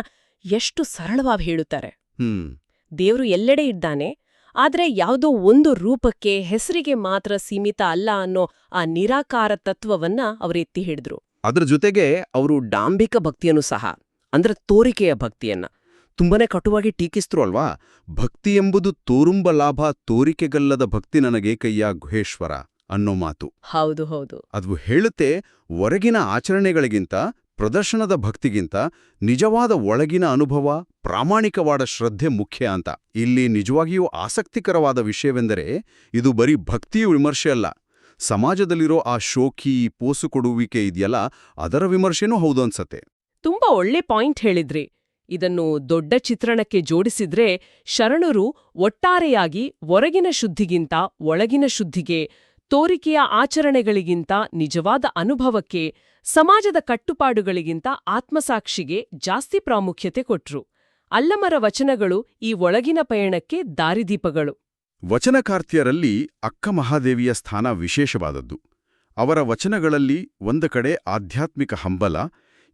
ಎಷ್ಟು ಸರಳವಾಗಿ ಹೇಳುತ್ತಾರೆ. ದೇವರು ದೇವ್ರು ಎಲ್ಲೆಡೆ ಇದ್ದಾನೆ ಆದರೆ ಯಾವುದೋ ಒಂದು ರೂಪಕ್ಕೆ ಹೆಸರಿಗೆ ಮಾತ್ರ ಸೀಮಿತ ಅಲ್ಲ ಅನ್ನೋ ಆ ನಿರಾಕಾರ ತತ್ವವನ್ನ ಅವರು ಎತ್ತಿ ಹಿಡಿದ್ರು. ಅದರ ಜೊತೆಗೆ ಅವರು ಡಾಂಬಿಕ ಭಕ್ತಿಯನ್ನು ಸಹ ಅಂದ್ರೆ ತೋರಿಕೆಯ ಭಕ್ತಿಯನ್ನ ತುಂಬಾನೇ ಕಟುವಾಗಿ ಟೀಕಿಸ್ತ್ರು ಅಲ್ವಾ? ಭಕ್ತಿ ಎಂಬುದು ತೋರುಂಬ ಲಾಭ ತೋರಿಕೆಗಲ್ಲದ ಭಕ್ತಿ ನನಗೇಕಯ್ಯ ಗುಹೇಶ್ವರ ಅನ್ನೋ ಮಾತು. ಹೌದು ಹೌದು. ಅದು ಹೇಳುತ್ತೆ ಹೊರಗಿನ ಆಚರಣೆಗಳಿಗಿಂತ ಪ್ರದರ್ಶನದ ಭಕ್ತಿಗಿಂತ ನಿಜವಾದ ಒಳಗಿನ ಅನುಭವ, ಪ್ರಾಮಾಣಿಕವಾದ ಶ್ರದ್ಧೆ ಮುಖ್ಯ ಅಂತ. ಇಲ್ಲಿ ನಿಜವಾಗಿಯೂ ಆಸಕ್ತಿಕರವಾದ ವಿಷಯವೆಂದರೆ ಇದು ಬರೀ ಭಕ್ತಿಯ ವಿಮರ್ಶೆ ಅಲ್ಲ. ಸಮಾಜದಲ್ಲಿರೋ ಆ ಶೋಕಿ, ಪೋಸು ಕೊಡುವಿಕೆ ಇದೆಯಲ್ಲ, ಅದರ ವಿಮರ್ಶೆನೂ ಹೌದು ಅನ್ಸತ್ತೆ ತುಂಬಾ ಒಳ್ಳೆ ಪಾಯಿಂಟ್ ಹೇಳಿದ್ರಿ. ಇದನ್ನು ದೊಡ್ಡ ಚಿತ್ರಣಕ್ಕೆ ಜೋಡಿಸಿದ್ರೆ ಶರಣರು ಒಟ್ಟಾರೆಯಾಗಿ ಹೊರಗಿನ ಶುದ್ಧಿಗಿಂತ ಒಳಗಿನ ಶುದ್ಧಿಗೆ, ತೋರಿಕೆಯ ಆಚರಣೆಗಳಿಗಿಂತ ನಿಜವಾದ ಅನುಭವಕ್ಕೆ ಸಮಾಜದ ಕಟ್ಟುಪಾಡುಗಳಿಗಿಂತ ಆತ್ಮಸಾಕ್ಷಿಗೆ ಜಾಸ್ತಿ ಪ್ರಾಮುಖ್ಯತೆ ಕೊಟ್ರು. ಅಲ್ಲಮರ ವಚನಗಳು ಈ ಒಳಗಿನ ಪಯಣಕ್ಕೆ ದಾರಿದೀಪಗಳು. ವಚನಕಾರ್ತಿಯರಲ್ಲಿ ಅಕ್ಕ ಮಹಾದೇವಿಯ ಸ್ಥಾನ ವಿಶೇಷವಾದದ್ದು. ಅವರ ವಚನಗಳಲ್ಲಿ ಒಂದು ಕಡೆ ಆಧ್ಯಾತ್ಮಿಕ ಹಂಬಲ,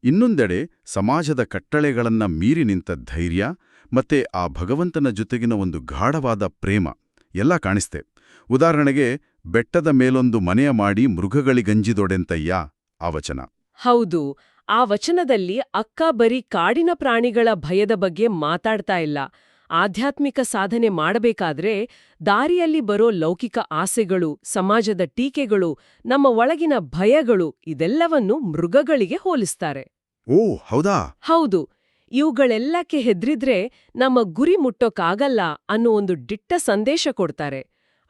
ಇನ್ನೊಂದೆಡೆ ಸಮಾಜದ ಕಟ್ಟಳೆಗಳನ್ನ ಮೀರಿ ನಿಂತ ಧೈರ್ಯ ಮತ್ತೆ ಆ ಭಗವಂತನ ಜೊತೆಗಿನ ಒಂದು ಗಾಢವಾದ ಪ್ರೇಮ ಎಲ್ಲ ಕಾಣಿಸ್ತೆ. ಉದಾಹರಣೆಗೆ, ಬೆಟ್ಟದ ಮೇಲೊಂದು ಮನೆಯ ಮಾಡಿ ಮೃಗಗಳಿಗಂಜಿದೊಡೆಂತಯ್ಯ. ಆ ವಚನ. ಹೌದು ಆ ವಚನದಲ್ಲಿ ಅಕ್ಕ ಬರೀ ಕಾಡಿನ ಪ್ರಾಣಿಗಳ ಭಯದ ಬಗ್ಗೆ ಮಾತಾಡ್ತಾ ಇಲ್ಲ. ಆಧ್ಯಾತ್ಮಿಕ ಸಾಧನೆ ಮಾಡಬೇಕಾದ್ರೆ ದಾರಿಯಲ್ಲಿ ಬರೋ ಲೌಕಿಕ ಆಸೆಗಳು ಸಮಾಜದ ಟೀಕೆಗಳು ನಮ್ಮ ಒಳಗಿನ ಭಯಗಳು ಇದೆಲ್ಲವನ್ನು ಮೃಗಗಳಿಗೆ ಹೋಲಿಸ್ತಾರೆ. ಓ ಹೌದಾ? ಹೌದು ಇವುಗಳೆಲ್ಲಕ್ಕೆ ಹೆದ್ರಿದ್ರೆ ನಮ್ಮ ಗುರಿ ಮುಟ್ಟೋಕಾಗಲ್ಲ ಅನ್ನೋ ಒಂದು ದಿಟ್ಟ ಸಂದೇಶ ಕೊಡ್ತಾರೆ.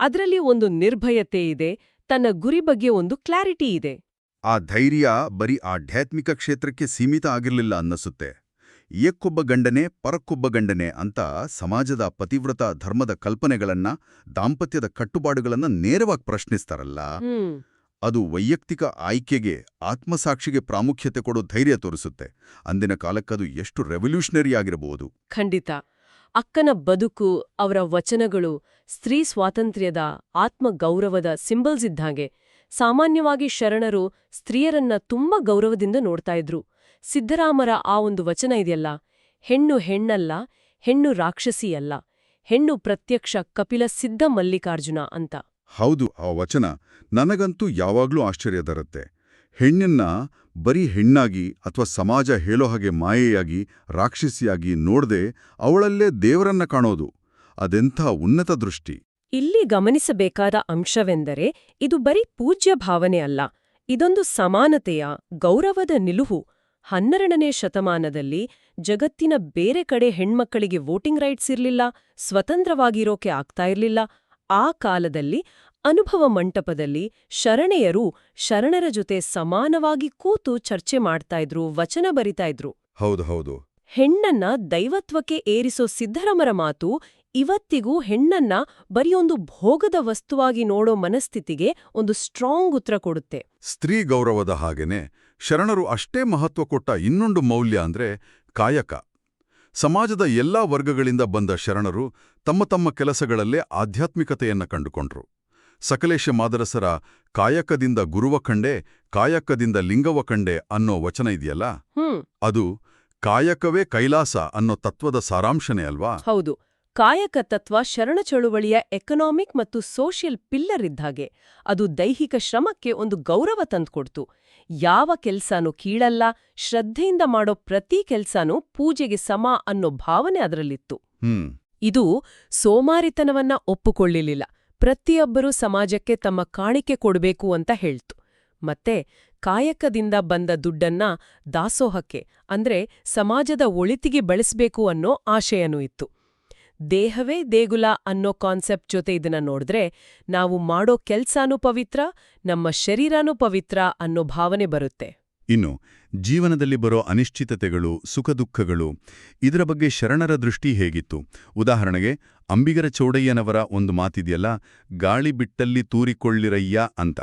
ಅದರಲ್ಲಿ ಒಂದು ನಿರ್ಭಯತೆ ಇದೆ ತನ್ನ ಗುರಿ ಬಗ್ಗೆ ಒಂದು ಕ್ಲಾರಿಟಿ ಇದೆ. ಆ ಧೈರ್ಯ ಬರೀ ಆಧ್ಯಾತ್ಮಿಕ ಕ್ಷೇತ್ರಕ್ಕೆ ಸೀಮಿತ ಆಗಿರಲಿಲ್ಲ ಅನ್ನಿಸುತ್ತೆ. ಏಕ್ಕೊಬ್ಬ ಗಂಡನೆ ಪರಕ್ಕೊಬ್ಬ ಗಂಡನೆ ಅಂತ ಸಮಾಜದ ಪತಿವ್ರತ ಧರ್ಮದ ಕಲ್ಪನೆಗಳನ್ನ ದಾಂಪತ್ಯದ ಕಟ್ಟುಪಾಡುಗಳನ್ನ ನೇರವಾಗಿ ಪ್ರಶ್ನಿಸ್ತಾರಲ್ಲ? ಅದು ವೈಯಕ್ತಿಕ ಆಯ್ಕೆಗೆ ಆತ್ಮಸಾಕ್ಷಿಗೆ ಪ್ರಾಮುಖ್ಯತೆ ಕೊಡೋ ಧೈರ್ಯ ತೋರಿಸುತ್ತೆ. ಅಂದಿನ ಕಾಲಕ್ಕದು ಎಷ್ಟು ರೆವಲ್ಯೂಷನರಿ ಆಗಿರಬಹುದು ಖಂಡಿತ. ಅಕ್ಕನ ಬದುಕು ಅವರ ವಚನಗಳು ಸ್ತ್ರೀ ಸ್ವಾತಂತ್ರ್ಯದ ಆತ್ಮಗೌರವದ ಸಿಂಬಲ್ಸ್ ಇದ್ದಂಗೆ ಸಾಮಾನ್ಯವಾಗಿ ಶರಣರು ಸ್ತ್ರೀಯರನ್ನ ತುಂಬಾ ಗೌರವದಿಂದ ನೋಡ್ತಾ ಇದ್ರು. ಸಿದ್ದರಾಮರ ಆ ಒಂದು ವಚನ ಇದೆಯಲ್ಲ, ಹೆಣ್ಣು ಹೆಣ್ಣಲ್ಲ, ಹೆಣ್ಣು ರಾಕ್ಷಸಿಯಲ್ಲ ಹೆಣ್ಣು ಪ್ರತ್ಯಕ್ಷ ಕಪಿಲ ಸಿದ್ಧ ಮಲ್ಲಿಕಾರ್ಜುನ ಅಂತ. ಹೌದು, ಆ ವಚನ ನನಗಂತೂ ಯಾವಾಗ್ಲೂ ಆಶ್ಚರ್ಯ ತರುತ್ತೆ. ಹೆಣ್ಣನ್ನ ಬರೀ ಹೆಣ್ಣಾಗಿ ಅಥವಾ ಸಮಾಜ ಹೇಳೋ ಹಾಗೆ ಮಾಯೆಯಾಗಿ, ರಾಕ್ಷಸಿಯಾಗಿ ನೋಡದೆ ಅವಳಲ್ಲೇ ದೇವರನ್ನ ಕಾಣೋದು. ಅದೆಂಥ ಉನ್ನತ ದೃಷ್ಟಿ. ಇಲ್ಲಿ ಗಮನಿಸಬೇಕಾದ ಅಂಶವೆಂದರೆ ಇದು ಬರೀ ಪೂಜ್ಯ ಭಾವನೆ ಅಲ್ಲ ಇದೊಂದು ಸಮಾನತೆಯ ಗೌರವದ ನಿಲುವು. ಹನ್ನೆರಡನೇ ಶತಮಾನದಲ್ಲಿ ಜಗತ್ತಿನ ಬೇರೆ ಕಡೆ ಹೆಣ್ಮಕ್ಕಳಿಗೆ ವೋಟಿಂಗ್ ರೈಟ್ಸ್ ಇರಲಿಲ್ಲ ಸ್ವತಂತ್ರವಾಗಿರೋಕೆ ಆಗ್ತಾ ಇರಲಿಲ್ಲ. ಆ ಕಾಲದಲ್ಲಿ ಅನುಭವ ಮಂಟಪದಲ್ಲಿ ಶರಣೆಯರು ಶರಣರ ಜೊತೆ ಸಮಾನವಾಗಿ ಕೂತು ಚರ್ಚೆ ಮಾಡ್ತಾ ಇದ್ರು ವಚನ ಬರಿತಾ ಇದ್ರು. ಹೌದು ಹೌದು. ಹೆಣ್ಣನ್ನ ದೈವತ್ವಕ್ಕೆ ಏರಿಸೋ ಸಿದ್ಧರಮರ ಮಾತು ಇವತ್ತಿಗೂ ಹೆಣ್ಣನ್ನ ಬರಿಯೊಂದು ಭೋಗದ ವಸ್ತುವಾಗಿ ನೋಡೋ ಮನಸ್ಥಿತಿಗೆ ಒಂದು ಸ್ಟ್ರಾಂಗ್ ಉತ್ತರ ಕೊಡುತ್ತೆ. ಸ್ತ್ರೀ ಗೌರವದ ಹಾಗೇನೆ ಶರಣರು ಅಷ್ಟೇ ಮಹತ್ವ ಕೊಟ್ಟ ಇನ್ನೊಂದು ಮೌಲ್ಯ ಅಂದ್ರೆ ಕಾಯಕ. ಸಮಾಜದ ಎಲ್ಲಾ ವರ್ಗಗಳಿಂದ ಬಂದ ಶರಣರು ತಮ್ಮ ತಮ್ಮ ಕೆಲಸಗಳಲ್ಲೇ ಆಧ್ಯಾತ್ಮಿಕತೆಯನ್ನ ಕಂಡುಕೊಂಡ್ರು. ಸಕಲೇಶ ಮಾದರಸರ ಕಾಯಕದಿಂದ ಗುರುವ ಕಂಡೆ ಕಾಯಕದಿಂದ ಲಿಂಗವ ಕಂಡೆ ಅನ್ನೋ ವಚನ ಇದೆಯಲ್ಲ? ಅದು ಕಾಯಕವೇ ಕೈಲಾಸ ಅನ್ನೋ ತತ್ವದ ಸಾರಾಂಶನೇ ಅಲ್ವಾ? ಹೌದು. ಕಾಯಕ ತತ್ವ ಶರಣ ಚಳುವಳಿಯ ಎಕನಾಮಿಕ್ ಮತ್ತು ಸೋಷಿಯಲ್ ಪಿಲ್ಲರ್ ಇದ್ದಾಗೆ ಅದು ದೈಹಿಕ ಶ್ರಮಕ್ಕೆ ಒಂದು ಗೌರವ ತಂದುಕೊಡ್ತು. ಯಾವ ಕೆಲ್ಸನೂ ಕೀಳಲ್ಲ ಶ್ರದ್ಧೆಯಿಂದ ಮಾಡೋ ಪ್ರತಿ ಕೆಲ್ಸನೂ ಪೂಜೆಗೆ ಸಮ ಅನ್ನೋ ಭಾವನೆ ಅದರಲ್ಲಿತ್ತು. ಇದು ಸೋಮಾರಿತನವನ್ನ ಒಪ್ಪಿಕೊಳ್ಳಲಿಲ್ಲ. ಪ್ರತಿಯೊಬ್ಬರೂ ಸಮಾಜಕ್ಕೆ ತಮ್ಮ ಕಾಣಿಕೆ ಕೊಡಬೇಕು ಅಂತ ಹೇಳ್ತು. ಮತ್ತೆ ಕಾಯಕದಿಂದ ಬಂದ ದುಡ್ಡನ್ನ ದಾಸೋಹಕ್ಕೆ ಅಂದ್ರೆ ಸಮಾಜದ ಒಳಿತಿಗೆ ಬಳಸಬೇಕು ಅನ್ನೋ ಆಶಯನೂ ಇತ್ತು. ದೇಹವೇ ದೇಗುಲ ಅನ್ನೋ ಕಾನ್ಸೆಪ್ಟ್ ಜೊತೆ ಇದನ್ನ ನೋಡಿದ್ರೆ ನಾವು ಮಾಡೋ ಕೆಲ್ಸಾನೂ ಪವಿತ್ರ ನಮ್ಮ ಶರೀರನೂ ಪವಿತ್ರ ಅನ್ನೋ ಭಾವನೆ ಬರುತ್ತೆ. ಇನ್ನು ಜೀವನದಲ್ಲಿ ಬರೋ ಅನಿಶ್ಚಿತತೆಗಳು ಸುಖ ದುಃಖಗಳು ಇದರ ಬಗ್ಗೆ ಶರಣರ ದೃಷ್ಟಿ ಹೇಗಿತ್ತು? ಉದಾಹರಣೆಗೆ ಅಂಬಿಗರ ಚೌಡಯ್ಯನವರ ಒಂದು ಮಾತಿದೆಯಲ್ಲ ಗಾಳಿ ಬಿಟ್ಟಲ್ಲಿ ತೂರಿಕೊಳ್ಳಿರಯ್ಯ ಅಂತ.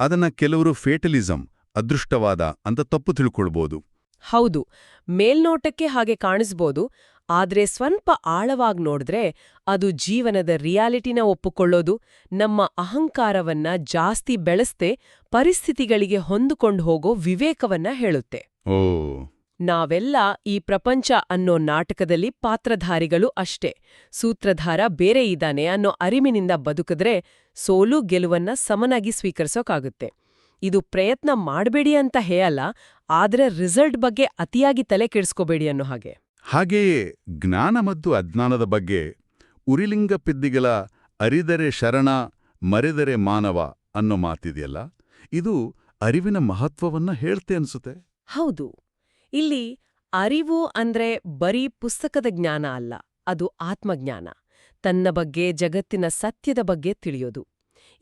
ಅದನ್ನ ಕೆಲವರು ಫೇಟಲಿಸಂ ಅದೃಷ್ಟವಾದ ಅಂತ ತಪ್ಪು ತಿಳ್ಕೊಳ್ಬೋದು. ಹೌದು ಮೇಲ್ನೋಟಕ್ಕೆ ಹಾಗೆ ಕಾಣಿಸ್ಬೋದು ಆದ್ರೆ ಸ್ವಲ್ಪ ಆಳವಾಗ್ ನೋಡಿದ್ರೆ ಅದು ಜೀವನದ ರಿಯಾಲಿಟಿನ ಒಪ್ಪಿಕೊಳ್ಳೋದು ನಮ್ಮ ಅಹಂಕಾರವನ್ನ ಜಾಸ್ತಿ ಬೆಳೆಸ್ದೆ ಪರಿಸ್ಥಿತಿಗಳಿಗೆ ಹೊಂದಿಕೊಂಡು ಹೋಗೋ ವಿವೇಕವನ್ನ ಹೇಳುತ್ತೆ. ನಾವೆಲ್ಲ ಈ ಪ್ರಪಂಚ ಅನ್ನೋ ನಾಟಕದಲ್ಲಿ ಪಾತ್ರಧಾರಿಗಳು ಅಷ್ಟೇ. ಸೂತ್ರಧಾರ ಬೇರೆ ಇದ್ದಾನೆ ಅನ್ನೋ ಅರಿವಿನಿಂದ ಬದುಕಿದ್ರೆ ಸೋಲು ಗೆಲುವನ್ನ ಸಮನಾಗಿ ಸ್ವೀಕರಿಸೋಕಾಗುತ್ತೆ. ಇದು ಪ್ರಯತ್ನ ಮಾಡಬೇಡಿ ಅಂತ ಹೇಯಲ್ಲ ಆದ್ರೆ ರಿಸಲ್ಟ್ ಬಗ್ಗೆ ಅತಿಯಾಗಿ ತಲೆ ಕೆಡಿಸ್ಕೋಬೇಡಿ ಅನ್ನೋ ಹಾಗೆ. ಹಾಗೆಯೇ ಜ್ಞಾನ ಮತ್ತು ಅಜ್ಞಾನದ ಬಗ್ಗೆ ಉರಿಲಿಂಗ ಪಿದ್ದಿಗಳ ಅರಿದರೆ ಶರಣ, ಮರೆದರೆ ಮಾನವ ಅನ್ನೋ ಮಾತಿದೆಯಲ್ಲ? ಇದು ಅರಿವಿನ ಮಹತ್ವವನ್ನ ಹೇಳ್ತೆ ಅನ್ಸುತ್ತೆ. ಹೌದು. ಇಲ್ಲಿ ಅರಿವು ಅಂದ್ರೆ ಬರೀ ಪುಸ್ತಕದ ಜ್ಞಾನ ಅಲ್ಲ, ಅದು ಆತ್ಮಜ್ಞಾನ. ತನ್ನ ಬಗ್ಗೆ, ಜಗತ್ತಿನ ಸತ್ಯದ ಬಗ್ಗೆ ತಿಳಿಯೋದು.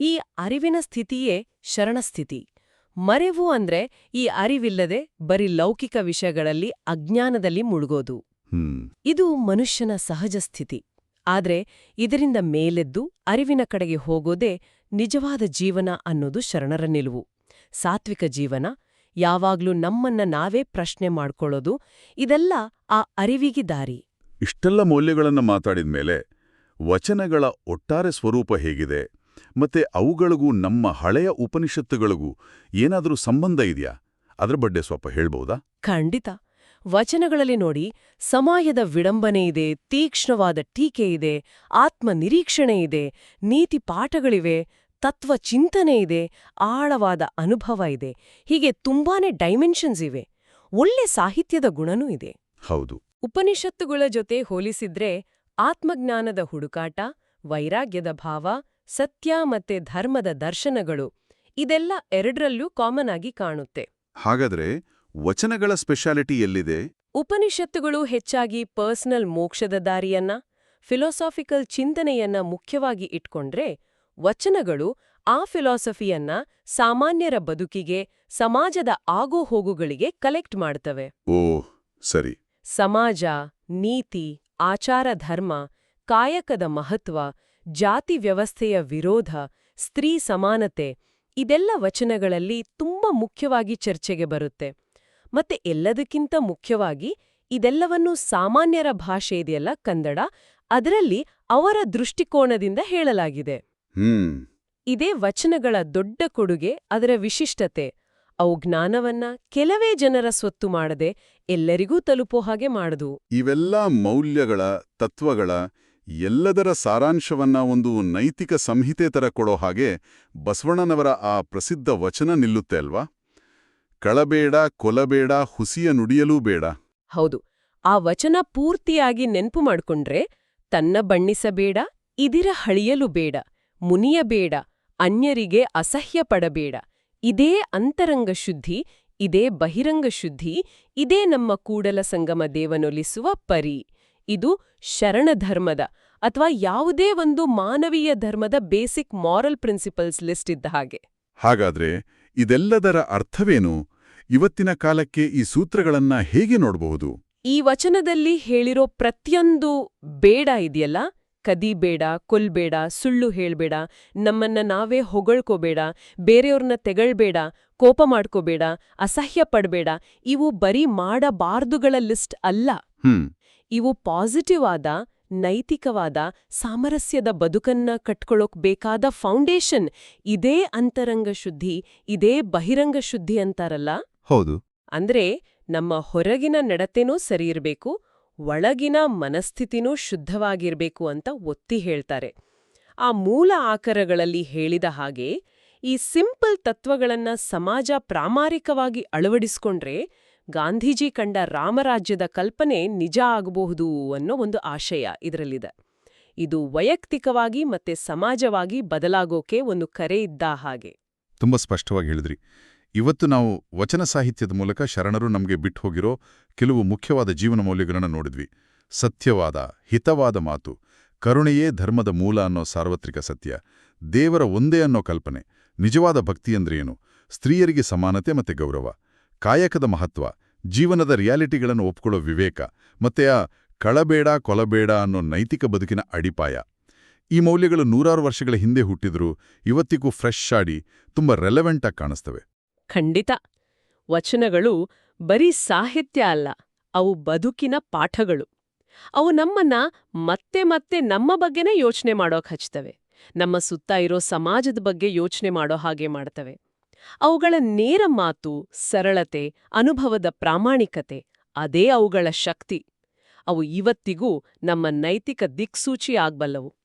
ಈ ಅರಿವಿನ ಸ್ಥಿತಿಯೇ ಶರಣಸ್ಥಿತಿ. ಮರೆವು ಅಂದ್ರೆ ಈ ಅರಿವಿಲ್ಲದೆ ಬರೀ ಲೌಕಿಕ ವಿಷಯಗಳಲ್ಲಿ, ಅಜ್ಞಾನದಲ್ಲಿ ಮುಳುಗೋದು. ಇದು ಮನುಷ್ಯನ ಸಹಜ ಸ್ಥಿತಿ. ಆದ್ರೆ ಇದರಿಂದ ಮೇಲೆದ್ದು ಅರಿವಿನ ಕಡೆಗೆ ಹೋಗೋದೇ ನಿಜವಾದ ಜೀವನ ಅನ್ನೋದು ಶರಣರ ನಿಲುವು. ಸಾತ್ವಿಕ ಜೀವನ ಯಾವಾಗ್ಲೂ ನಮ್ಮನ್ನ ನಾವೇ ಪ್ರಶ್ನೆ ಮಾಡ್ಕೊಳ್ಳೋದು ಇದೆಲ್ಲ ಆ ಅರಿವಿಗೆ ದಾರಿ. ಇಷ್ಟೆಲ್ಲ ಮೌಲ್ಯಗಳನ್ನು ಮಾತಾಡಿದ್ಮೇಲೆ ವಚನಗಳ ಒಟ್ಟಾರೆ ಸ್ವರೂಪ ಹೇಗಿದೆ ಮತ್ತೆ ಅವುಗಳಿಗೂ ನಮ್ಮ ಹಳೆಯ ಉಪನಿಷತ್ತುಗಳಿಗೂ ಏನಾದರೂ ಸಂಬಂಧ ಇದೆಯಾ? ಅದರ ಬಗ್ಗೆ ಸ್ವಲ್ಪ ಹೇಳ್ಬೋದಾ ಖಂಡಿತ. ವಚನಗಳಲ್ಲಿ ನೋಡಿ ಸಮಾಯದ ವಿಡಂಬನೆ ಇದೆ ತೀಕ್ಷ್ಣವಾದ ಟೀಕೆ ಇದೆ ಆತ್ಮ ನಿರೀಕ್ಷಣೆ ಇದೆ ನೀತಿ ಪಾಠಗಳಿವೆ ತತ್ವ ಚಿಂತನೆ ಇದೆ ಆಳವಾದ ಅನುಭವ ಇದೆ. ಹೀಗೆ ತುಂಬಾನೇ ಡೈಮೆನ್ಷನ್ಸ್ ಇವೆ. ಒಳ್ಳೆ ಸಾಹಿತ್ಯದ ಗುಣನೂ ಇದೆ. ಹೌದು. ಉಪನಿಷತ್ತುಗಳ ಜೊತೆ ಹೋಲಿಸಿದ್ರೆ ಆತ್ಮಜ್ಞಾನದ ಹುಡುಕಾಟ ವೈರಾಗ್ಯದ ಭಾವ ಸತ್ಯ ಮತ್ತೆ ಧರ್ಮದ ದರ್ಶನಗಳು ಇದೆಲ್ಲ ಎರಡರಲ್ಲೂ ಕಾಮನ್ ಆಗಿ ಕಾಣುತ್ತೆ. ಹಾಗಾದ್ರೆ ವಚನಗಳ ಸ್ಪೆಷಾಲಿಟಿ ಎಲ್ಲಿದೆ? ಉಪನಿಷತ್ತುಗಳು ಹೆಚ್ಚಾಗಿ ಪರ್ಸನಲ್ ಮೋಕ್ಷದ ದಾರಿಯನ್ನ ಫಿಲಾಸಾಫಿಕಲ್ ಚಿಂತನೆಯನ್ನ ಮುಖ್ಯವಾಗಿ ಇಟ್ಕೊಂಡ್ರೆ ವಚನಗಳು ಆ ಫಿಲಾಸಫಿಯನ್ನ ಸಾಮಾನ್ಯರ ಬದುಕಿಗೆ ಸಮಾಜದ ಆಗುಹೋಗುಗಳಿಗೆ ಕಲೆಕ್ಟ್ ಮಾಡ್ತವೆ. ಓ ಸರಿ. ಸಮಾಜ ನೀತಿ ಆಚಾರ ಧರ್ಮ ಕಾಯಕದ ಮಹತ್ವ ಜಾತಿ ವ್ಯವಸ್ಥೆಯ ವಿರೋಧ ಸ್ತ್ರೀ ಸಮಾನತೆ ಇದೆಲ್ಲ ವಚನಗಳಲ್ಲಿ ತುಂಬ ಮುಖ್ಯವಾಗಿ ಚರ್ಚೆಗೆ ಬರುತ್ತೆ. ಮತ್ತೆ ಎಲ್ಲದಕ್ಕಿಂತ ಮುಖ್ಯವಾಗಿ ಇದೆಲ್ಲವನ್ನೂ ಸಾಮಾನ್ಯರ ಭಾಷೆ ಇದೆಯಲ್ಲ ಕನ್ನಡ? ಅದರಲ್ಲಿ ಅವರ ದೃಷ್ಟಿಕೋನದಿಂದ ಹೇಳಲಾಗಿದೆ. ಹ್ಮ್. ಇದೇ ವಚನಗಳ ದೊಡ್ಡ ಕೊಡುಗೆ ಅದರ ವಿಶಿಷ್ಟತೆ. ಅವು ಜ್ಞಾನವನ್ನ ಕೆಲವೇ ಜನರ ಸ್ವತ್ತು ಮಾಡದೆ ಎಲ್ಲರಿಗೂ ತಲುಪೋ ಹಾಗೆ ಮಾಡದು. ಇವೆಲ್ಲ ಮೌಲ್ಯಗಳ ತತ್ವಗಳ ಎಲ್ಲದರ ಸಾರಾಂಶವನ್ನ ಒಂದು ನೈತಿಕ ಸಂಹಿತೆ ತರ ಕೊಡೋ ಹಾಗೆ ಬಸವಣ್ಣನವರ ಆ ಪ್ರಸಿದ್ಧ ವಚನ ನಿಲ್ಲುತ್ತೆ ಅಲ್ವಾ? ಕಳಬೇಡ ಕೊಲಬೇಡ ಹುಸಿಯ ನುಡಿಯಲೂ ಬೇಡ. ಹೌದು. ಆ ವಚನ ಪೂರ್ತಿಯಾಗಿ ನೆನ್ಪು ಮಾಡ್ಕೊಂಡ್ರೆ ತನ್ನ ಬಣ್ಣಿಸಬೇಡ ಇದಿರ ಹಳಿಯಲು ಬೇಡ ಮುನಿಯಬೇಡ ಅನ್ಯರಿಗೆ ಅಸಹ್ಯ ಪಡಬೇಡ ಇದೇ ಅಂತರಂಗ ಶುದ್ಧಿ ಇದೇ ಬಹಿರಂಗ ಶುದ್ಧಿ ಇದೇ ನಮ್ಮ ಕೂಡಲ ಸಂಗಮ ದೇವನೊಲಿಸುವ ಪರಿ. ಇದು ಶರಣಧರ್ಮದ ಅಥವಾ ಯಾವುದೇ ಒಂದು ಮಾನವೀಯ ಧರ್ಮದ ಬೇಸಿಕ್ ಮಾರಲ್ ಪ್ರಿನ್ಸಿಪಲ್ಸ್ ಲಿಸ್ಟ್ ಇದ್ದ ಹಾಗೆ. ಹಾಗಾದ್ರೆ ಇದೆಲ್ಲದರ ಅರ್ಥವೇನು? ಇವತ್ತಿನ ಕಾಲಕ್ಕೆ ಈ ಸೂತ್ರಗಳನ್ನ ಹೇಗೆ ನೋಡಬಹುದು? ಈ ವಚನದಲ್ಲಿ ಹೇಳಿರೋ ಪ್ರತಿಯೊಂದು ಬೇಡ ಇದೆಯಲ್ಲ? ಕದಿಬೇಡ ಕೊಲ್ಬೇಡ ಸುಳ್ಳು ಹೇಳ್ಬೇಡ ನಮ್ಮನ್ನ ನಾವೇ ಹೊಗಳ್ಕೋಬೇಡ ಬೇರೆಯವ್ರನ್ನ ತೆಗಳ್ಬೇಡ ಕೋಪ ಮಾಡ್ಕೋಬೇಡ ಅಸಹ್ಯ ಪಡಬೇಡ ಇವು ಬರೀ ಮಾಡಬಾರ್ದುಗಳ ಲಿಸ್ಟ್ ಅಲ್ಲ. ಹ್ಮ್. ಇವು ಪಾಸಿಟಿವ್ ಆದ ನೈತಿಕವಾದ ಸಾಮರಸ್ಯದ ಬದುಕನ್ನ ಕಟ್ಕೊಳ್ಳೋಕ್ ಬೇಕಾದ ಫೌಂಡೇಶನ್ ಇದೇ ಅಂತರಂಗ ಶುದ್ಧಿ ಇದೇ ಬಹಿರಂಗ ಶುದ್ಧಿ ಅಂತಾರಲ್ಲ? ಹೌದು. ಅಂದ್ರೆ ನಮ್ಮ ಹೊರಗಿನ ನಡತೆನೂ ಸರಿಯಿರಬೇಕು ಒಳಗಿನ ಮನಸ್ಥಿತಿನೂ ಶುದ್ಧವಾಗಿರ್ಬೇಕು ಅಂತ ಒತ್ತಿ ಹೇಳ್ತಾರೆ. ಆ ಮೂಲ ಆಕರಗಳಲ್ಲಿ ಹೇಳಿದ ಹಾಗೆ ಈ ಸಿಂಪಲ್ ತತ್ವಗಳನ್ನ ಸಮಾಜ ಪ್ರಾಮಾಣಿಕವಾಗಿ ಅಳವಡಿಸ್ಕೊಂಡ್ರೆ ಗಾಂಧೀಜಿ ಕಂಡ ರಾಮರಾಜ್ಯದ ಕಲ್ಪನೆ ನಿಜ ಆಗಬಹುದು ಅನ್ನೋ ಒಂದು ಆಶಯ ಇದರಲ್ಲಿದೆ. ಇದು ವೈಯಕ್ತಿಕವಾಗಿ ಮತ್ತೆ ಸಮಾಜವಾಗಿ ಬದಲಾಗೋಕೆ ಒಂದು ಕರೆ ಇದ್ದ ಹಾಗೆ. ತುಂಬ ಸ್ಪಷ್ಟವಾಗಿ ಹೇಳಿದ್ರಿ. ಇವತ್ತು ನಾವು ವಚನ ಸಾಹಿತ್ಯದ ಮೂಲಕ ಶರಣರು ನಮಗೆ ಬಿಟ್ಟು ಹೋಗಿರೋ ಕೆಲವು ಮುಖ್ಯವಾದ ಜೀವನ ಮೌಲ್ಯಗಳನ್ನು ನೋಡಿದ್ವಿ. ಸತ್ಯವಾದ, ಹಿತವಾದ ಮಾತು, ಕರುಣೆಯೇ ಧರ್ಮದ ಮೂಲ ಅನ್ನೋ ಸಾರ್ವತ್ರಿಕ ಸತ್ಯ, ದೇವರ ಒಂದೇ ಅನ್ನೋ ಕಲ್ಪನೆ, ನಿಜವಾದ ಭಕ್ತಿ ಅಂದ್ರೇನು ಸ್ತ್ರೀಯರಿಗೆ ಸಮಾನತೆ ಮತ್ತೆ ಗೌರವ. ಕಾಯಕದ ಮಹತ್ವ, ಜೀವನದ ರಿಯಾಲಿಟಿಗಳನ್ನು ಒಪ್ಕೊಳ್ಳೋ ವಿವೇಕ ಮತ್ತೆ ಆ ಕಳಬೇಡ ಕೊಲಬೇಡ ಅನ್ನೋ ನೈತಿಕ ಬದುಕಿನ ಅಡಿಪಾಯ. ಈ ಮೌಲ್ಯಗಳು ನೂರಾರು ವರ್ಷಗಳ ಹಿಂದೆ ಹುಟ್ಟಿದ್ರೂ ಇವತ್ತಿಗೂ ಫ್ರೆಶ್ ಆಡಿ ತುಂಬ ರೆಲೆವೆಂಟ್ ಆಗಿ ಕಾಣಿಸ್ತವೆ. ಖಂಡಿತ. ವಚನಗಳು ಬರೀ ಸಾಹಿತ್ಯ ಅಲ್ಲ, ಅವು ಬದುಕಿನ ಪಾಠಗಳು. ಅವು ನಮ್ಮನ್ನ ಮತ್ತೆ ಮತ್ತೆ ನಮ್ಮ ಬಗ್ಗೆನೇ ಯೋಚನೆ ಮಾಡೋಕ್ ಹಚ್ತವೆ. ನಮ್ಮ ಸುತ್ತ ಇರೋ ಸಮಾಜದ ಬಗ್ಗೆ ಯೋಚನೆ ಮಾಡೋ ಹಾಗೆ ಮಾಡ್ತವೆ. ಅವುಗಳ ನೇರ ಮಾತು, ಸರಳತೆ, ಅನುಭವದ ಪ್ರಾಮಾಣಿಕತೆ, ಅದೇ ಅವುಗಳ ಶಕ್ತಿ. ಅವು ಇವತ್ತಿಗೂ ನಮ್ಮ ನೈತಿಕ ದಿಕ್ಸೂಚಿ ಆಗ್ಬಲ್ಲವು.